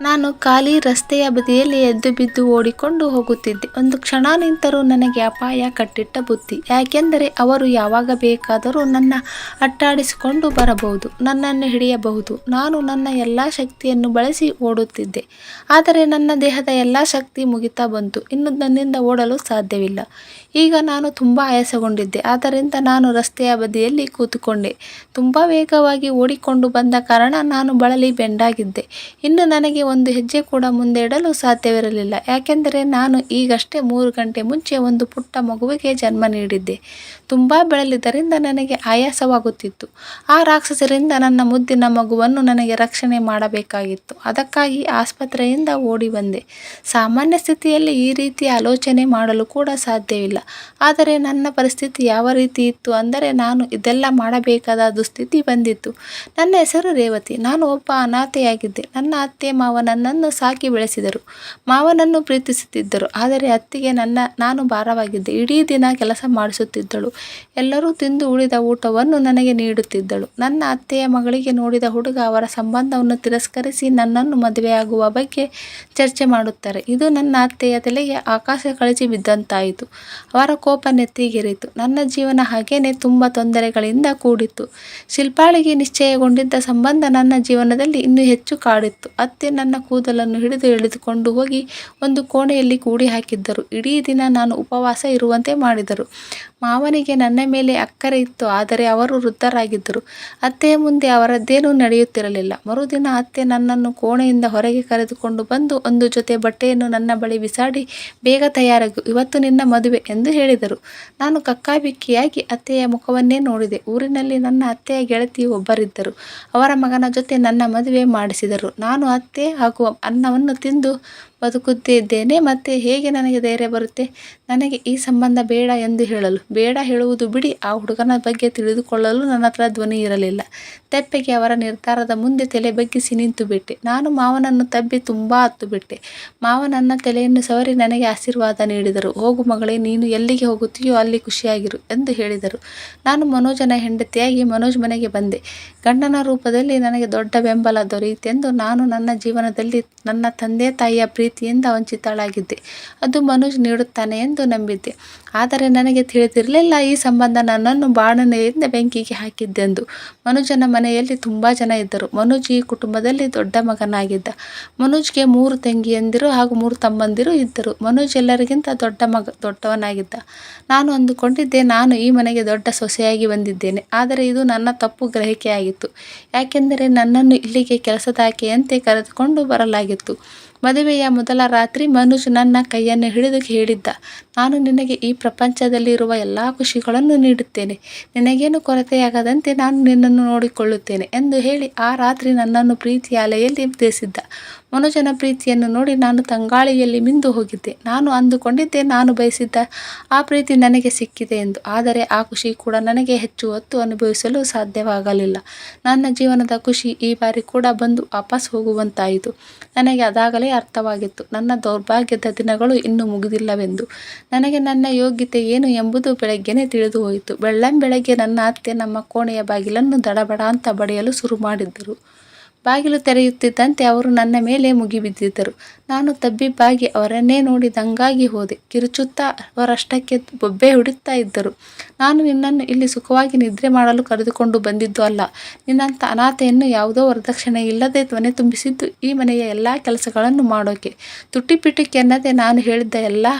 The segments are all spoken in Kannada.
ನಾನು ಖಾಲಿ ರಸ್ತೆಯ ಬದಿಯಲ್ಲಿ ಎದ್ದು ಬಿದ್ದು ಓಡಿಕೊಂಡು ಹೋಗುತ್ತಿದ್ದೆ. ಒಂದು ಕ್ಷಣ ನಿಂತರೂ ನನಗೆ ಅಪಾಯ ಕಟ್ಟಿಟ್ಟ ಬುದ್ಧಿ ಯಾಕೆಂದರೆ ಅವರು ಯಾವಾಗ ಬೇಕಾದರೂ ನನ್ನ ಅಟ್ಟಾಡಿಸಿಕೊಂಡು ಬರಬಹುದು, ನನ್ನನ್ನು ಹಿಡಿಯಬಹುದು. ನಾನು ನನ್ನ ಎಲ್ಲ ಶಕ್ತಿಯನ್ನು ಬಳಸಿ ಓಡುತ್ತಿದ್ದೆ. ಆದರೆ ನನ್ನ ದೇಹದ ಎಲ್ಲ ಶಕ್ತಿ ಮುಗಿತಾ ಬಂತು. ಇನ್ನು ನನ್ನಿಂದ ಓಡಲು ಸಾಧ್ಯವಿಲ್ಲ. ಈಗ ನಾನು ತುಂಬ ಆಯಾಸಗೊಂಡಿದ್ದೆ. ಆದ್ದರಿಂದ ನಾನು ರಸ್ತೆಯ ಬದಿಯಲ್ಲಿ ಕೂತುಕೊಂಡೆ. ತುಂಬ ವೇಗವಾಗಿ ಓಡಿಕೊಂಡು ಬಂದ ಕಾರಣ ನಾನು ಬಳಲಿ ಬೆಂಡಾಗಿದ್ದೆ. ಇನ್ನು ನನಗೆ ಒಂದು ಹೆಜ್ಜೆ ಕೂಡ ಮುಂದೆ ಇಡಲು ಸಾಧ್ಯವಿರಲಿಲ್ಲ. ಯಾಕೆಂದರೆ ನಾನು ಈಗಷ್ಟೇ ಮೂರು ಗಂಟೆ ಮುಂಚೆ ಒಂದು ಪುಟ್ಟ ಮಗುವಿಗೆ ಜನ್ಮ ನೀಡಿದ್ದೆ. ತುಂಬ ಬೆಳಲಿದ್ದರಿಂದ ನನಗೆ ಆಯಾಸವಾಗುತ್ತಿತ್ತು. ಆ ರಾಕ್ಷಸರಿಂದ ನನ್ನ ಮುದ್ದಿನ ಮಗುವನ್ನು ನನಗೆ ರಕ್ಷಣೆ ಮಾಡಬೇಕಾಗಿತ್ತು. ಅದಕ್ಕಾಗಿ ಆಸ್ಪತ್ರೆಯಿಂದ ಓಡಿ ಬಂದೆ. ಸಾಮಾನ್ಯ ಸ್ಥಿತಿಯಲ್ಲಿ ಈ ರೀತಿ ಆಲೋಚನೆ ಮಾಡಲು ಕೂಡ ಸಾಧ್ಯವಿಲ್ಲ. ಆದರೆ ನನ್ನ ಪರಿಸ್ಥಿತಿ ಯಾವ ರೀತಿ ಇತ್ತು ಅಂದರೆ ನಾನು ಇದೆಲ್ಲ ಮಾಡಬೇಕಾದ ದುಸ್ಥಿತಿ ಬಂದಿತ್ತು. ನನ್ನ ಹೆಸರು ರೇವತಿ. ನಾನು ಒಬ್ಬ ಅನಾಥೆಯಾಗಿದ್ದೆ. ನನ್ನ ಅತ್ತೆ ಮಾವ ನನ್ನನ್ನು ಸಾಕಿ ಬೆಳೆಸಿದರು. ಮಾವನನ್ನು ಪ್ರೀತಿಸುತ್ತಿದ್ದರು. ಆದರೆ ಅತ್ತಿಗೆ ನನ್ನ, ನಾನು ಭಾರವಾಗಿದ್ದೆ. ಇಡೀ ದಿನ ಕೆಲಸ ಮಾಡಿಸುತ್ತಿದ್ದಳು. ಎಲ್ಲರೂ ತಿಂದು ಉಳಿದ ಊಟವನ್ನು ನನಗೆ ನೀಡುತ್ತಿದ್ದಳು. ನನ್ನ ಅತ್ತೆಯ ಮಗಳಿಗೆ ನೋಡಿದ ಹುಡುಗ ಅವರ ಸಂಬಂಧವನ್ನು ತಿರಸ್ಕರಿಸಿ ನನ್ನನ್ನು ಮದುವೆಯಾಗುವ ಬಗ್ಗೆ ಚರ್ಚೆ ಮಾಡುತ್ತಾರೆ. ಇದು ನನ್ನ ಅತ್ತೆಯ ತಲೆಗೆ ಆಕಾಶ ಕಳಚಿ ಬಿದ್ದಂತಾಯಿತು. ಅವರ ಕೋಪ ನೆತ್ತಿಗೇರಿತು. ನನ್ನ ಜೀವನ ಹಾಗೇನೆ ತುಂಬ ತೊಂದರೆಗಳಿಂದ ಕೂಡಿತ್ತು. ಶಿಲ್ಪಾಳಿಗೆ ನಿಶ್ಚಯಗೊಂಡಿದ್ದ ಸಂಬಂಧ ನನ್ನ ಜೀವನದಲ್ಲಿ ಇನ್ನೂ ಹೆಚ್ಚು ಕಾಡಿತ್ತು. ಅತ್ತೆ ನನ್ನ ಕೂದಲನ್ನು ಹಿಡಿದು ಎಳೆದುಕೊಂಡು ಹೋಗಿ ಒಂದು ಕೋಣೆಯಲ್ಲಿ ಕೂಡಿ ಹಾಕಿದ್ದರು ಇಡೀ ದಿನ ನಾನು ಉಪವಾಸ ಇರುವಂತೆ ಮಾಡಿದರು. ಮಾವನಿಗೆ ನನ್ನ ಮೇಲೆ ಅಕ್ಕರೆ ಇತ್ತು ಆದರೆ ಅವರು ವೃದ್ಧರಾಗಿದ್ದರು. ಅತ್ತೆಯ ಮುಂದೆ ಅವರದ್ದೇನೂ ನಡೆಯುತ್ತಿರಲಿಲ್ಲ. ಮರುದಿನ ಅತ್ತೆ ನನ್ನನ್ನು ಕೋಣೆಯಿಂದ ಹೊರಗೆ ಕರೆದುಕೊಂಡು ಬಂದು ಒಂದು ಜೊತೆ ಬಟ್ಟೆಯನ್ನು ನನ್ನ ಬಳಿ ಬಿಸಾಡಿ, ಬೇಗ ತಯಾರಾಗು, ಇವತ್ತು ನಿನ್ನ ಮದುವೆ ಎಂದು ಹೇಳಿದರು. ನಾನು ಕಕ್ಕಾಬಿಕ್ಕಿಯಾಗಿ ಅತ್ತೆಯ ಮುಖವನ್ನೇ ನೋಡಿದೆ. ಊರಿನಲ್ಲಿ ನನ್ನ ಅತ್ತೆಯ ಗೆಳತಿ ಒಬ್ಬರಿದ್ದರು. ಅವರ ಮಗನ ಜೊತೆ ನನ್ನ ಮದುವೆ ಮಾಡಿಸಿದರು. ನಾನು ಅತ್ತೆ ಹಾಗೂ ಅನ್ನವನ್ನು ತಿಂದು ಬದುಕುತ್ತಿದ್ದೇನೆ, ಮತ್ತು ಹೇಗೆ ನನಗೆ ಧೈರ್ಯ ಬರುತ್ತೆ ನನಗೆ ಈ ಸಂಬಂಧ ಬೇಡ ಎಂದು ಹೇಳಲು? ಬೇಡ ಹೇಳುವುದು ಬಿಡಿ, ಆ ಹುಡುಗನ ಬಗ್ಗೆ ತಿಳಿದುಕೊಳ್ಳಲು ನನ್ನ ಹತ್ರ ಧ್ವನಿ ಇರಲಿಲ್ಲ. ತೆಪ್ಪೆಗೆ ಅವರ ನಿರ್ಧಾರದ ಮುಂದೆ ತಲೆ ಬಗ್ಗಿಸಿ ನಿಂತುಬಿಟ್ಟೆ. ನಾನು ಮಾವನನ್ನು ತಬ್ಬಿ ತುಂಬ ಹತ್ತು ಬಿಟ್ಟೆ ಮಾವ ನನ್ನ ತಲೆಯನ್ನು ಸವರಿ ನನಗೆ ಆಶೀರ್ವಾದ ನೀಡಿದರು. ಹೋಗು ಮಗಳೇ, ನೀನು ಎಲ್ಲಿಗೆ ಹೋಗುತ್ತೀಯೋ ಅಲ್ಲಿ ಖುಷಿಯಾಗಿರು ಎಂದು ಹೇಳಿದರು. ನಾನು ಮನೋಜನ ಹೆಂಡತಿಯಾಗಿ ಮನೋಜ್ ಮನೆಗೆ ಬಂದೆ. ಗಂಡನ ರೂಪದಲ್ಲಿ ನನಗೆ ದೊಡ್ಡ ಬೆಂಬಲ ದೊರೆಯಿತೆಂದು ನಾನು ನನ್ನ ಜೀವನದಲ್ಲಿ ನನ್ನ ತಂದೆ ತಾಯಿಯ ಪ್ರೀತಿಯಿಂದ ವಂಚಿತಳಾಗಿದ್ದೆ. ಅದು ಮನೋಜ್ ನೀಡುತ್ತಾನೆ ಎಂದು ನಂಬಿದ್ದೆ. ಆದರೆ ನನಗೆ ತಿಳಿದಿರಲಿಲ್ಲ ಈ ಸಂಬಂಧ ನನ್ನನ್ನು ಬಾಣನೆಯಿಂದ ಬೆಂಕಿಗೆ ಹಾಕಿದ್ದೆಂದು. ಮನುಜನ ಮನೆಯಲ್ಲಿ ತುಂಬ ಜನ ಇದ್ದರು. ಮನುಜ್ ಈ ಕುಟುಂಬದಲ್ಲಿ ದೊಡ್ಡ ಮಗನಾಗಿದ್ದ. ಮನುಜ್ಗೆ ಮೂರು ತಂಗಿಯಂದಿರು ಹಾಗೂ ಮೂರು ತಮ್ಮಂದಿರು ಇದ್ದರು. ಮನುಜ್ ಎಲ್ಲರಿಗಿಂತ ದೊಡ್ಡ ಮಗ ದೊಡ್ಡವನಾಗಿದ್ದ. ನಾನು ಅಂದುಕೊಂಡಿದ್ದೆ ನಾನು ಈ ಮನೆಗೆ ದೊಡ್ಡ ಸೊಸೆಯಾಗಿ ಬಂದಿದ್ದೇನೆ. ಆದರೆ ಇದು ನನ್ನ ತಪ್ಪು ಗ್ರಹಿಕೆಯಾಗಿತ್ತು. ಯಾಕೆಂದರೆ ನನ್ನನ್ನು ಇಲ್ಲಿಗೆ ಕೆಲಸದಾಕೆಯಂತೆ ಕರೆದುಕೊಂಡು ಬರಲಾಗಿತ್ತು. ಮದುವೆಯ ಮೊದಲ ರಾತ್ರಿ ಮನುಜ್ ನನ್ನ ಕೈಯನ್ನು ಹಿಡಿದು ಹೇಳಿದ್ದ, ನಾನು ನಿನಗೆ ಈ ಪ್ರಪಂಚದಲ್ಲಿರುವ ಎಲ್ಲ ಖುಷಿಗಳನ್ನು ನೀಡುತ್ತೇನೆ. ನಿನಗೇನು ಕೊರತೆಯಾಗದಂತೆ ನಾನು ನಿನ್ನನ್ನು ನೋಡಿಕೊಳ್ಳುತ್ತೇನೆ ಎಂದು ಹೇಳಿ ಆ ರಾತ್ರಿ ನನ್ನನ್ನು ಪ್ರೀತಿಯ ಅಲೆಯಲ್ಲಿ. ಮನೋಜನ ಪ್ರೀತಿಯನ್ನು ನೋಡಿ ನಾನು ತಂಗಾಳಿಯಲ್ಲಿ ಮಿಂದು ಹೋಗಿದ್ದೆ. ನಾನು ಅಂದುಕೊಂಡಿದ್ದೆ, ನಾನು ಬಯಸಿದ್ದ ಆ ಪ್ರೀತಿ ನನಗೆ ಸಿಕ್ಕಿದೆ ಎಂದು. ಆದರೆ ಆ ಖುಷಿ ಕೂಡ ನನಗೆ ಹೆಚ್ಚು ಹೊತ್ತು ಅನುಭವಿಸಲು ಸಾಧ್ಯವಾಗಲಿಲ್ಲ. ನನ್ನ ಜೀವನದ ಖುಷಿ ಈ ಬಾರಿ ಕೂಡ ಬಂದು ವಾಪಸ್ ಹೋಗುವಂತಾಯಿತು. ನನಗೆ ಅದಾಗಲೇ ಅರ್ಥವಾಗಿತ್ತು ನನ್ನ ದೌರ್ಭಾಗ್ಯದ ದಿನಗಳು ಇನ್ನೂ ಮುಗಿದಿಲ್ಲವೆಂದು. ನನಗೆ ನನ್ನ ಯೋಗ್ಯತೆ ಏನು ಎಂಬುದು ಹೋಯಿತು ತಿಳಿದುಹೋಯಿತು. ಬೆಳ್ಳಂಬೆಳಗ್ಗೆ ನನ್ನ ಅತ್ತೆ ನಮ್ಮ ಕೋಣೆಯ ಬಾಗಿಲನ್ನು ದಡಬಡ ಅಂತ ಬಡಿಯಲು ಶುರುಮಾಡಿದರು. ಬಾಗಿಲು ತೆರೆಯುತ್ತಿದ್ದಂತೆ ಅವರು ನನ್ನ ಮೇಲೆ ಮುಗಿಬಿದ್ದಿದ್ದರು. ನಾನು ತಬ್ಬಿಬ್ಬಾಗಿ ಅವರನ್ನೇ ನೋಡಿ ದಂಗಾಗಿ ಹೋದೆ. ಕಿರುಚುತ್ತಾ ಅವರಷ್ಟಕ್ಕೆ ಬೊಬ್ಬೆ ಹುಡುತ್ತಾ ಇದ್ದರು. ನಾನು ನಿನ್ನನ್ನು ಇಲ್ಲಿ ಸುಖವಾಗಿ ನಿದ್ರೆ ಮಾಡಲು ಕರೆದುಕೊಂಡು ಬಂದಿದ್ದು ಅಲ್ಲ. ನಿನ್ನಂಥ ಅನಾಥೆಯನ್ನು ಯಾವುದೋ ವರದಕ್ಷಿಣೆ ಇಲ್ಲದೆ ಮನೆ ತುಂಬಿಸಿದ್ದು ಈ ಮನೆಯ ಎಲ್ಲ ಕೆಲಸಗಳನ್ನು ಮಾಡೋಕೆ. ತುಟಿಪಿಟಿಕ್ ಎನ್ನದೆ ನಾನು ಹೇಳಿದ್ದ ಎಲ್ಲಾ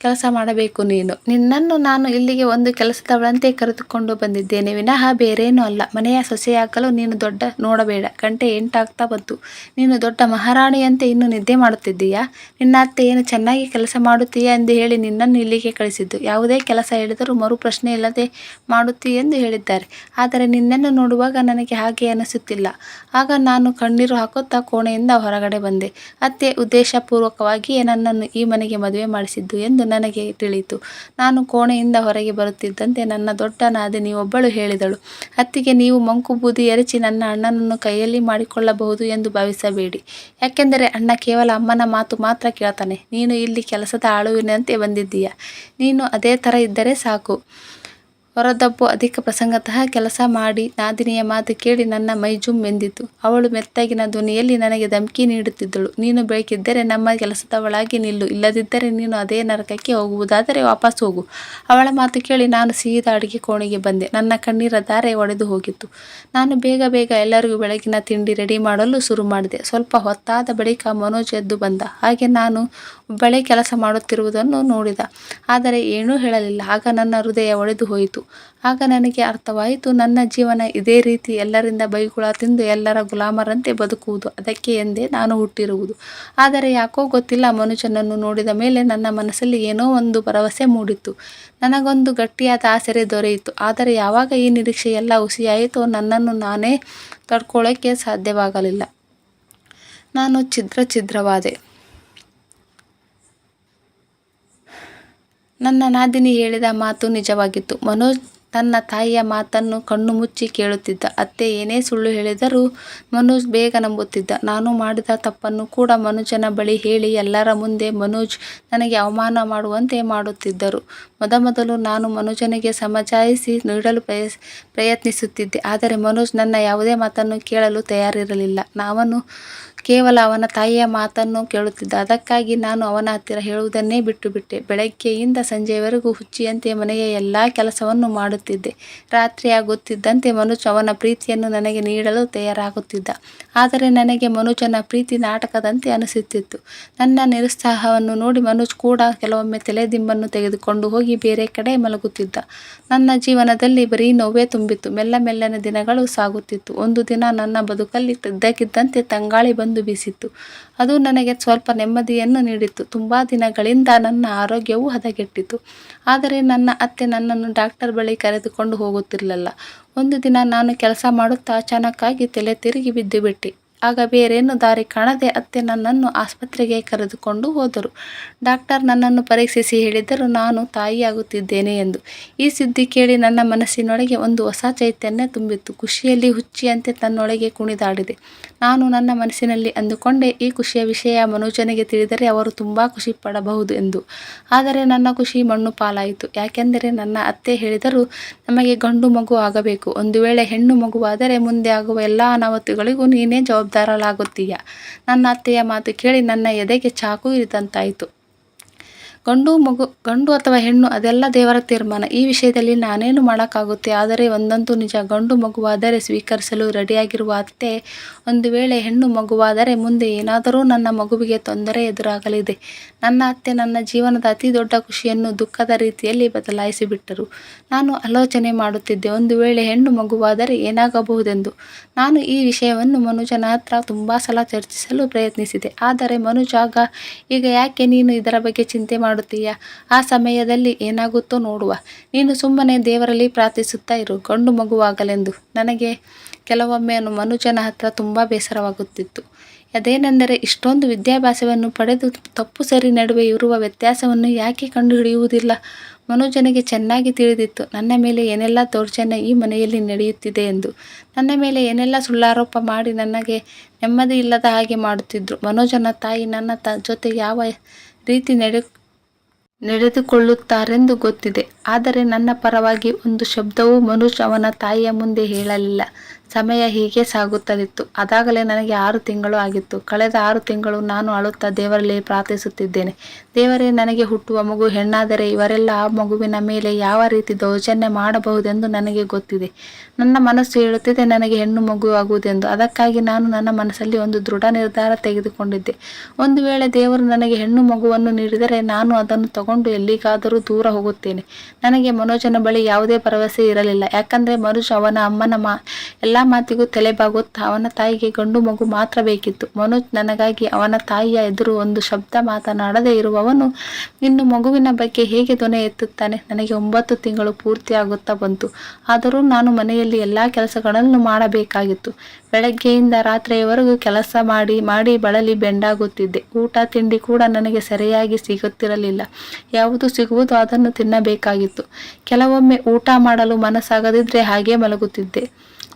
ಕೆಲಸ ಮಾಡಬೇಕು ನೀನು. ನಿನ್ನನ್ನು ನಾನು ಇಲ್ಲಿಗೆ ಒಂದು ಕೆಲಸದವಳಂತೆ ಕರೆದುಕೊಂಡು ಬಂದಿದ್ದೇನೆ ವಿನಃ ಬೇರೇನೂ ಅಲ್ಲ. ಮನೆಯ ಸೊಸೆಯಾಗಲು ನೀನು ದೊಡ್ಡ ನೋಡಬೇಡ. ಗಂಟೆ ಎಂಟಾಗ್ತಾ ಬಂತು. ನೀನು ದೊಡ್ಡ ಮಹಾರಾಣಿಯಂತೆ ಇನ್ನೂ ನಿದ್ದೆ ಮಾಡುತ್ತಿದ್ದೀಯಾ? ನಿನ್ನ ಅತ್ತೆ ಏನು ಚೆನ್ನಾಗಿ ಕೆಲಸ ಮಾಡುತ್ತೀಯಾ ಎಂದು ಹೇಳಿ ನಿನ್ನನ್ನು ಇಲ್ಲಿಗೆ ಕಳಿಸಿದ್ದು. ಯಾವುದೇ ಕೆಲಸ ಹೇಳಿದರೂ ಮರು ಪ್ರಶ್ನೆ ಇಲ್ಲದೆ ಮಾಡುತ್ತೀಯ ಎಂದು ಹೇಳಿದ್ದಾರೆ. ಆದರೆ ನಿನ್ನನ್ನು ನೋಡುವಾಗ ನನಗೆ ಹಾಗೆ ಅನಿಸುತ್ತಿಲ್ಲ. ಆಗ ನಾನು ಕಣ್ಣೀರು ಹಾಕುತ್ತಾ ಕೋಣೆಯಿಂದ ಹೊರಗಡೆ ಬಂದೆ. ಅತ್ತೆ ಉದ್ದೇಶಪೂರ್ವಕವಾಗಿಯೇ ನನ್ನನ್ನು ಈ ಮನೆಗೆ ಮದುವೆ ಮಾಡಿಸಿದ್ದು ಎಂದು ನನಗೆ ತಿಳಿಯಿತು. ನಾನು ಕೋಣೆಯಿಂದ ಹೊರಗೆ ಬರುತ್ತಿದ್ದಂತೆ ನನ್ನ ದೊಡ್ಡ ನಾದಿನಿ ಒಬ್ಬಳು ಹೇಳಿದಳು, ಅತ್ತಿಗೆ ನೀವು ಮಂಕು ಬೂದಿ ಎರಚಿ ನನ್ನ ಅಣ್ಣನನ್ನು ಕೈಯಲ್ಲಿ ಮಾಡಿಕೊಳ್ಳಬಹುದು ಎಂದು ಭಾವಿಸಬೇಡಿ. ಯಾಕೆಂದರೆ ಅಣ್ಣ ಕೇವಲ ಅಮ್ಮನ ಮಾತು ಮಾತ್ರ ಕೇಳ್ತಾನೆ. ನೀನು ಇಲ್ಲಿ ಕೆಲಸದ ಆಳುವಿನಂತೆ ಬಂದಿದ್ದೀಯ. ನೀನು ಅದೇ ಥರ ಇದ್ದರೆ ಸಾಕು. ಹೊರದಬ್ಬು ಅಧಿಕ ಪ್ರಸಂಗತಃ ಕೆಲಸ ಮಾಡಿ ನಾದಿನಿಯ ಮಾತು ಕೇಳಿ ನನ್ನ ಮೈ ಜುಮ್ ಎಂದಿತು. ಅವಳು ಮೆತ್ತಗಿನ ಧ್ವನಿಯಲ್ಲಿ ನನಗೆ ಧಮಕಿ ನೀಡುತ್ತಿದ್ದಳು. ನೀನು ಬೇಕಿದ್ದರೆ ನಮ್ಮ ಕೆಲಸದವಳಾಗಿ ನಿಲ್ಲು. ಇಲ್ಲದಿದ್ದರೆ ನೀನು ಅದೇ ನರಕಕ್ಕೆ ಹೋಗುವುದಾದರೆ ವಾಪಸ್ ಹೋಗು. ಅವಳ ಮಾತು ಕೇಳಿ ನಾನು ಸೀದಾ ಅಡುಗೆ ಕೋಣೆಗೆ ಬಂದೆ. ನನ್ನ ಕಣ್ಣೀರ ಧಾರೆ ಒಡೆದು ಹೋಗಿತ್ತು. ನಾನು ಬೇಗ ಬೇಗ ಎಲ್ಲರಿಗೂ ಬೆಳಗಿನ ತಿಂಡಿ ರೆಡಿ ಮಾಡಲು ಶುರು ಮಾಡಿದೆ. ಸ್ವಲ್ಪ ಹೊತ್ತಾದ ಬಳಿಕ ಮನೋಜ್ ಎದ್ದು ಬಂದ. ಹಾಗೆ ನಾನು ಬಳೆ ಕೆಲಸ ಮಾಡುತ್ತಿರುವುದನ್ನು ನೋಡಿದ. ಆದರೆ ಏನೂ ಹೇಳಲಿಲ್ಲ. ಆಗ ನನ್ನ ಹೃದಯ ಒಡೆದು ಹೋಯಿತು. ಆಗ ನನಗೆ ಅರ್ಥವಾಯಿತು, ನನ್ನ ಜೀವನ ಇದೇ ರೀತಿ ಎಲ್ಲರಿಂದ ಬೈಗುಳ ತಿಂದು ಎಲ್ಲರ ಗುಲಾಮರಂತೆ ಬದುಕುವುದು, ಅದಕ್ಕೆ ಎಂದೇ ನಾನು ಹುಟ್ಟಿರುವುದು. ಆದರೆ ಯಾಕೋ ಗೊತ್ತಿಲ್ಲ, ಮನುಷ್ಯನನ್ನು ನೋಡಿದ ಮೇಲೆ ನನ್ನ ಮನಸ್ಸಲ್ಲಿ ಏನೋ ಒಂದು ಭರವಸೆ ಮೂಡಿತ್ತು. ನನಗೊಂದು ಗಟ್ಟಿಯಾದ ಆಸರೆ ದೊರೆಯಿತು, ಆದರೆ ಯಾವಾಗ ಈ ನಿರೀಕ್ಷೆ ಎಲ್ಲ ಹುಸಿಯಾಯಿತೋ ನನ್ನನ್ನು ನಾನೇ ತಡ್ಕೊಳ್ಳೋಕ್ಕೆ ಸಾಧ್ಯವಾಗಲಿಲ್ಲ. ನಾನು ಛಿದ್ರ ಛಿದ್ರವಾದೆ. ನನ್ನ ನಾದಿನಿ ಹೇಳಿದ ಮಾತು ನಿಜವಾಗಿತ್ತು. ಮನೋಜ್ ತನ್ನ ತಾಯಿಯ ಮಾತನ್ನು ಕಣ್ಣು ಮುಚ್ಚಿ ಕೇಳುತ್ತಿದ್ದ. ಅತ್ತೆ ಏನೇ ಸುಳ್ಳು ಹೇಳಿದರೂ ಮನೋಜ್ ಬೇಗ ನಂಬುತ್ತಿದ್ದ. ನಾನು ಮಾಡಿದ ತಪ್ಪನ್ನು ಕೂಡ ಮನುಜನ ಬಳಿ ಹೇಳಿ ಎಲ್ಲರ ಮುಂದೆ ಮನೋಜ್ ನನಗೆ ಅವಮಾನ ಮಾಡುವಂತೆ ಮಾಡುತ್ತಿದ್ದರು. ಮೊದಮೊದಲು ನಾನು ಮನೋಜನಿಗೆ ಸಮಜಾಯಿಸಿ ನೀಡಲು ಪ್ರಯ ಪ್ರಯತ್ನಿಸುತ್ತಿದ್ದೆ. ಆದರೆ ಮನೋಜ್ ನನ್ನ ಯಾವುದೇ ಮಾತನ್ನು ಕೇಳಲು ತಯಾರಿರಲಿಲ್ಲ. ನಾವನು ಕೇವಲ ಅವನ ತಾಯಿಯ ಮಾತನ್ನು ಕೇಳುತ್ತಿದ್ದ. ಅದಕ್ಕಾಗಿ ನಾನು ಅವನ ಹತ್ತಿರ ಹೇಳುವುದನ್ನೇ ಬಿಟ್ಟು ಬಿಟ್ಟೆ ಬೆಳಗ್ಗೆಯಿಂದ ಸಂಜೆಯವರೆಗೂ ಹುಚ್ಚಿಯಂತೆ ಮನೆಯ ಎಲ್ಲ ಕೆಲಸವನ್ನು ಮಾಡುತ್ತಿದ್ದೆ. ರಾತ್ರಿಯಾಗುತ್ತಿದ್ದಂತೆ ಮನುಜ್ ಅವನ ಪ್ರೀತಿಯನ್ನು ನನಗೆ ನೀಡಲು ತಯಾರಾಗುತ್ತಿದ್ದ. ಆದರೆ ನನಗೆ ಮನುಜನ ಪ್ರೀತಿ ನಾಟಕದಂತೆ ಅನಿಸುತ್ತಿತ್ತು. ನನ್ನ ನಿರುತ್ಸಾಹವನ್ನು ನೋಡಿ ಮನೋಜ್ ಕೂಡ ಕೆಲವೊಮ್ಮೆ ತಲೆದಿಂಬನ್ನು ತೆಗೆದುಕೊಂಡು ಹೋಗಿ ಬೇರೆ ಕಡೆ ಮಲಗುತ್ತಿದ್ದ. ನನ್ನ ಜೀವನದಲ್ಲಿ ಬರೀ ನೋವೇ ತುಂಬಿತ್ತು. ಮೆಲ್ಲ ಮೆಲ್ಲನೆ ದಿನಗಳು ಸಾಗುತ್ತಿತ್ತು. ಒಂದು ದಿನ ನನ್ನ ಬದುಕಲ್ಲಿ ಇದ್ದಕ್ಕಿದ್ದಂತೆ ತಂಗಾಳಿ ಬಂದು ಬೀಸಿತ್ತು. ಅದು ನನಗೆ ಸ್ವಲ್ಪ ನೆಮ್ಮದಿಯನ್ನು ನೀಡಿತ್ತು. ತುಂಬ ದಿನಗಳಿಂದ ನನ್ನ ಆರೋಗ್ಯವು ಹದಗೆಟ್ಟಿತು ಆದರೆ ನನ್ನ ಅತ್ತೆ ನನ್ನನ್ನು ಡಾಕ್ಟರ್ ಬಳಿ ಕರೆದುಕೊಂಡು ಹೋಗುತ್ತಿರಲಿಲ್ಲ. ಒಂದು ದಿನ ನಾನು ಕೆಲಸ ಮಾಡುತ್ತಾ ಅಚಾನಕ್ಕಾಗಿ ತಲೆ ತಿರುಗಿ ಬಿದ್ದು ಬಿಟ್ಟೆ. ಆಗ ಬೇರೇನು ದಾರಿ ಕಾಣದೆ ಅತ್ತೆ ನನ್ನನ್ನು ಆಸ್ಪತ್ರೆಗೆ ಕರೆದುಕೊಂಡು ಹೋದರು. ಡಾಕ್ಟರ್ ನನ್ನನ್ನು ಪರೀಕ್ಷಿಸಿ ಹೇಳಿದರು ನಾನು ತಾಯಿಯಾಗುತ್ತಿದ್ದೇನೆ ಎಂದು. ಈ ಸುದ್ದಿ ಕೇಳಿ ನನ್ನ ಮನಸ್ಸಿನೊಳಗೆ ಒಂದು ಹೊಸ ಚೈತನ್ಯ ತುಂಬಿತ್ತು. ಖುಷಿಯಲ್ಲಿ ಹುಚ್ಚಿಯಂತೆ ತನ್ನೊಳಗೆ ಕುಣಿದಾಡಿದೆ. ನಾನು ನನ್ನ ಮನಸ್ಸಿನಲ್ಲಿ ಅಂದುಕೊಂಡೆ, ಈ ಖುಷಿಯ ವಿಷಯ ಮನೋಜನಿಗೆ ತಿಳಿದರೆ ಅವರು ತುಂಬ ಖುಷಿ ಪಡಬಹುದು ಎಂದು. ಆದರೆ ನನ್ನ ಖುಷಿ ಮಣ್ಣು ಪಾಲಾಯಿತು. ಯಾಕೆಂದರೆ ನನ್ನ ಅತ್ತೆ ಹೇಳಿದರು ನಮಗೆ ಗಂಡು ಮಗು ಆಗಬೇಕು. ಒಂದು ವೇಳೆ ಹೆಣ್ಣು ಮಗುವಾದರೆ ಮುಂದೆ ಆಗುವ ಎಲ್ಲ ಅನಾಹುತಗಳಿಗೂ ನೀನೇ ಜವಾಬ್ದಾರಲಾಗುತ್ತೀಯ ನನ್ನ ಅತ್ತೆಯ ಮಾತು ಕೇಳಿ ನನ್ನ ಎದೆಗೆ ಚಾಕು ಇರಿದಂತಾಯಿತು. ಗಂಡು ಮಗು, ಗಂಡು ಅಥವಾ ಹೆಣ್ಣು, ಅದೆಲ್ಲ ದೇವರ ತೀರ್ಮಾನ. ಈ ವಿಷಯದಲ್ಲಿ ನಾನೇನು ಮಾಡೋಕ್ಕಾಗುತ್ತೆ? ಆದರೆ ಒಂದಂತೂ ನಿಜ. ಗಂಡು ಮಗುವಾದರೆ ಸ್ವೀಕರಿಸಲು ರೆಡಿಯಾಗಿರುವ ಅತ್ತೆ, ಒಂದು ವೇಳೆ ಹೆಣ್ಣು ಮಗುವಾದರೆ ಮುಂದೆ ಏನಾದರೂ ನನ್ನ ಮಗುವಿಗೆ ತೊಂದರೆ ಎದುರಾಗಲಿದೆ. ನನ್ನ ಅತ್ತೆ ನನ್ನ ಜೀವನದ ಅತಿ ದೊಡ್ಡ ಖುಷಿಯನ್ನು ದುಃಖದ ರೀತಿಯಲ್ಲಿ ಬದಲಾಯಿಸಿಬಿಟ್ಟರು. ನಾನು ಆಲೋಚನೆ ಮಾಡುತ್ತಿದ್ದೆ. ಒಂದು ವೇಳೆ ಹೆಣ್ಣು ಮಗುವಾದರೆ ಏನಾಗಬಹುದೆಂದು. ನಾನು ಈ ವಿಷಯವನ್ನು ಮನುಜನ ಹತ್ರ ತುಂಬ ಸಲ ಚರ್ಚಿಸಲು ಪ್ರಯತ್ನಿಸಿದೆ. ಆದರೆ ಮನುಜ, ಆಗ ಈಗ ಯಾಕೆ ನೀನು ಇದರ ಬಗ್ಗೆ ಚಿಂತೆ ಮಾಡುತ್ತೀಯ? ಆ ಸಮಯದಲ್ಲಿ ಏನಾಗುತ್ತೋ ನೋಡುವ. ನೀನು ಸುಮ್ಮನೆ ದೇವರಲ್ಲಿ ಪ್ರಾರ್ಥಿಸುತ್ತಾ ಇರು. ಗಂಡು ಮಗುವಾಗಲೆಂದು. ನನಗೆ ಕೆಲವೊಮ್ಮೆ ಮನುಜನ ಹತ್ರ ತುಂಬ ಬೇಸರವಾಗುತ್ತಿತ್ತು. ಅದೇನೆಂದರೆ ಇಷ್ಟೊಂದು ವಿದ್ಯಾಭ್ಯಾಸವನ್ನು ಪಡೆದು ತಪ್ಪು ಸರಿ ನಡುವೆ ಇರುವ ವ್ಯತ್ಯಾಸವನ್ನು ಯಾಕೆ ಕಂಡುಹಿಡಿಯುವುದಿಲ್ಲ? ಮನೋಜನಿಗೆ ಚೆನ್ನಾಗಿ ತಿಳಿದಿತ್ತು. ನನ್ನ ಮೇಲೆ ಏನೆಲ್ಲ ದೌರ್ಜನ್ಯ ಈ ಮನೆಯಲ್ಲಿ ನಡೆಯುತ್ತಿದೆ ಎಂದು. ನನ್ನ ಮೇಲೆ ಏನೆಲ್ಲ ಸುಳ್ಳಾರೋಪ ಮಾಡಿ ನನಗೆ ನೆಮ್ಮದಿ ಇಲ್ಲದ ಹಾಗೆ ಮಾಡುತ್ತಿದ್ದರು ಮನೋಜನ ತಾಯಿ ನನ್ನ ತ, ಜೊತೆ ಯಾವ ರೀತಿ ನಡೆ ನಡೆದುಕೊಳ್ಳುತ್ತಾರೆಂದು ಗೊತ್ತಿದೆ. ಆದರೆ ನನ್ನ ಪರವಾಗಿ ಒಂದು ಶಬ್ದವೂ ಮನುಷ್ಯ ಅವನ ತಾಯಿಯ ಮುಂದೆ ಹೇಳಲಿಲ್ಲ. ಸಮಯ ಹೀಗೆ ಸಾಗುತ್ತಲಿತ್ತು. ಅದಾಗಲೇ ನನಗೆ ಆರು ತಿಂಗಳು ಆಗಿತ್ತು. ಕಳೆದ ಆರು ತಿಂಗಳು ನಾನು ಅಳುತ್ತಾ ದೇವರಲ್ಲಿ ಪ್ರಾರ್ಥಿಸುತ್ತಿದ್ದೇನೆ. ದೇವರೇ, ನನಗೆ ಹುಟ್ಟುವ ಮಗು ಹೆಣ್ಣಾದರೆ ಇವರೆಲ್ಲ ಆ ಮಗುವಿನ ಮೇಲೆ ಯಾವ ರೀತಿ ದೌರ್ಜನ್ಯ ಮಾಡಬಹುದೆಂದು ನನಗೆ ಗೊತ್ತಿದೆ. ನನ್ನ ಮನಸ್ಸು ಹೇಳುತ್ತಿದೆ, ನನಗೆ ಹೆಣ್ಣು ಮಗು ಆಗುವುದೆಂದು. ಅದಕ್ಕಾಗಿ ನಾನು ನನ್ನ ಮನಸ್ಸಲ್ಲಿ ಒಂದು ದೃಢ ನಿರ್ಧಾರ ತೆಗೆದುಕೊಂಡಿದ್ದೆ. ಒಂದು ವೇಳೆ ದೇವರು ನನಗೆ ಹೆಣ್ಣು ಮಗುವನ್ನು ನೀಡಿದರೆ ನಾನು ಅದನ್ನು ತಗೊಂಡು ಎಲ್ಲಿಗಾದರೂ ದೂರ ಹೋಗುತ್ತೇನೆ. ನನಗೆ ಮನೋಜನ ಬಳಿ ಯಾವುದೇ ಭರವಸೆ ಇರಲಿಲ್ಲ. ಯಾಕಂದರೆ ಮನೋಜ್ ಅವನ ಅಮ್ಮನ ಮಾ, ಎಲ್ಲ ಮಾತಿಗೂ ತಲೆಬಾಗುತ್ತಾ ಅವನ ತಾಯಿಗೆ ಗಂಡು ಮಗು ಮಾತ್ರ ಬೇಕಿತ್ತು. ಮನೋಜ್ ನನಗಾಗಿ ಅವನ ತಾಯಿಯ ಎದುರು ಒಂದು ಶಬ್ದ ಮಾತನಾಡದೇ ಇರುವವನು ಇನ್ನು ಮಗುವಿನ ಬಗ್ಗೆ ಹೇಗೆ ದೊನೆ ಎತ್ತುತ್ತಾನೆ? ನನಗೆ ಒಂಬತ್ತು ತಿಂಗಳು ಪೂರ್ತಿ ಆಗುತ್ತಾ ಬಂತು. ಆದರೂ ನಾನು ಮನೆಯಲ್ಲಿ ಎಲ್ಲ ಕೆಲಸಗಳನ್ನು ಮಾಡಬೇಕಾಗಿತ್ತು. ಬೆಳಗ್ಗೆಯಿಂದ ರಾತ್ರಿಯವರೆಗೂ ಕೆಲಸ ಮಾಡಿ ಮಾಡಿ ಬಳಲಿ ಬೆಂಡಾಗುತ್ತಿದ್ದೆ. ಊಟ, ತಿಂಡಿ ಕೂಡ ನನಗೆ ಸರಿಯಾಗಿ ಸಿಗುತ್ತಿರಲಿಲ್ಲ. ಯಾವುದು ಸಿಗುವುದು ಅದನ್ನು ತಿನ್ನಬೇಕಾಗಿತ್ತು. ಕೆಲವೊಮ್ಮೆ ಊಟ ಮಾಡಲು ಮನಸ್ಸಾಗದಿದ್ರೆ ಹಾಗೆ ಮಲಗುತ್ತಿದ್ದೆ.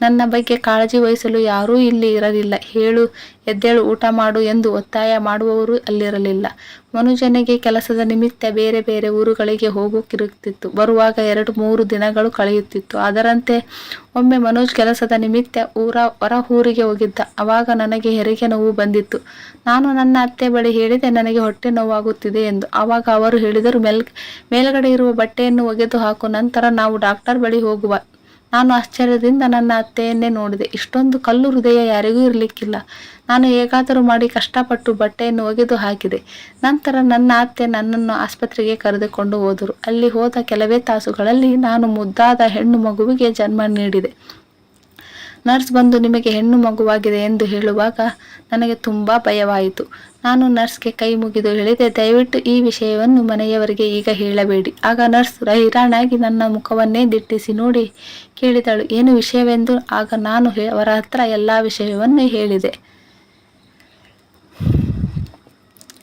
ನನ್ನ ಬಗ್ಗೆ ಕಾಳಜಿ ವಹಿಸಲು ಯಾರೂ ಇಲ್ಲಿ ಇರಲಿಲ್ಲ. ಹೇಳು, ಎದ್ದೇಳು, ಊಟ ಮಾಡು ಎಂದು ಒತ್ತಾಯ ಮಾಡುವವರು ಅಲ್ಲಿರಲಿಲ್ಲ. ಮನುಜನಿಗೆ ಕೆಲಸದ ನಿಮಿತ್ತ ಬೇರೆ ಬೇರೆ ಊರುಗಳಿಗೆ ಹೋಗುತ್ತಿರುತ್ತಿತ್ತು. ಬರುವಾಗ ಎರಡು ಮೂರು ದಿನಗಳು ಕಳೆಯುತ್ತಿತ್ತು. ಅದರಂತೆ ಒಮ್ಮೆ ಮನೋಜ್ ಕೆಲಸದ ನಿಮಿತ್ತ ಊರ, ಹೊರ ಊರಿಗೆ ಹೋಗಿದ್ದ. ಆವಾಗ ನನಗೆ ಹೆರಿಗೆ ನೋವು ಬಂದಿತ್ತು. ನಾನು ನನ್ನ ಅತ್ತೆ ಬಳಿ ಹೇಳಿದೆ, ನನಗೆ ಹೊಟ್ಟೆ ನೋವಾಗುತ್ತಿದೆ ಎಂದು. ಆವಾಗ ಅವರು ಹೇಳಿದರು, ಮೇಲ್, ಮೇಲ್ಗಡೆ ಇರುವ ಬಟ್ಟೆಯನ್ನು ಒಗೆದು ಹಾಕು. ನಂತರ ನಾವು ಡಾಕ್ಟರ್ ಬಳಿ ಹೋಗುವ. ನಾನು ಆಶ್ಚರ್ಯದಿಂದ ನನ್ನ ಅತ್ತೆಯನ್ನೇ ನೋಡಿದೆ. ಇಷ್ಟೊಂದು ಕಲ್ಲು ಹೃದಯ ಯಾರಿಗೂ ಇರಲಿಕ್ಕಿಲ್ಲ. ನಾನು ಹೇಗಾದರೂ ಮಾಡಿ ಕಷ್ಟಪಟ್ಟು ಬಟ್ಟೆಯನ್ನು ಒಗೆದು ಹಾಕಿದೆ. ನಂತರ ನನ್ನ ಅತ್ತೆ ನನ್ನನ್ನು ಆಸ್ಪತ್ರೆಗೆ ಕರೆದುಕೊಂಡು ಹೋದರು. ಅಲ್ಲಿ ಹೋದ ಕೆಲವೇ ತಾಸುಗಳಲ್ಲಿ ನಾನು ಮುದ್ದಾದ ಹೆಣ್ಣು ಮಗುವಿಗೆ ಜನ್ಮ ನೀಡಿದೆ. ನರ್ಸ್ ಬಂದು ನಿಮಗೆ ಹೆಣ್ಣು ಮಗುವಾಗಿದೆ ಎಂದು ಹೇಳುವಾಗ ನನಗೆ ತುಂಬ ಭಯವಾಯಿತು. ನಾನು ನರ್ಸ್ಗೆ ಕೈ ಮುಗಿದು ಹೇಳಿದೆ, ದಯವಿಟ್ಟು ಈ ವಿಷಯವನ್ನು ಮನೆಯವರಿಗೆ ಈಗ ಹೇಳಬೇಡಿ. ಆಗ ನರ್ಸ್ ಹೈರಾಣಾಗಿ ನನ್ನ ಮುಖವನ್ನೇ ದಿಟ್ಟಿಸಿ ನೋಡಿ ಕೇಳಿದಳು, ಏನು ವಿಷಯವೆಂದು? ಆಗ ನಾನು ಅವರ ಹತ್ರ ಎಲ್ಲ ವಿಷಯವನ್ನು ಹೇಳಿದೆ.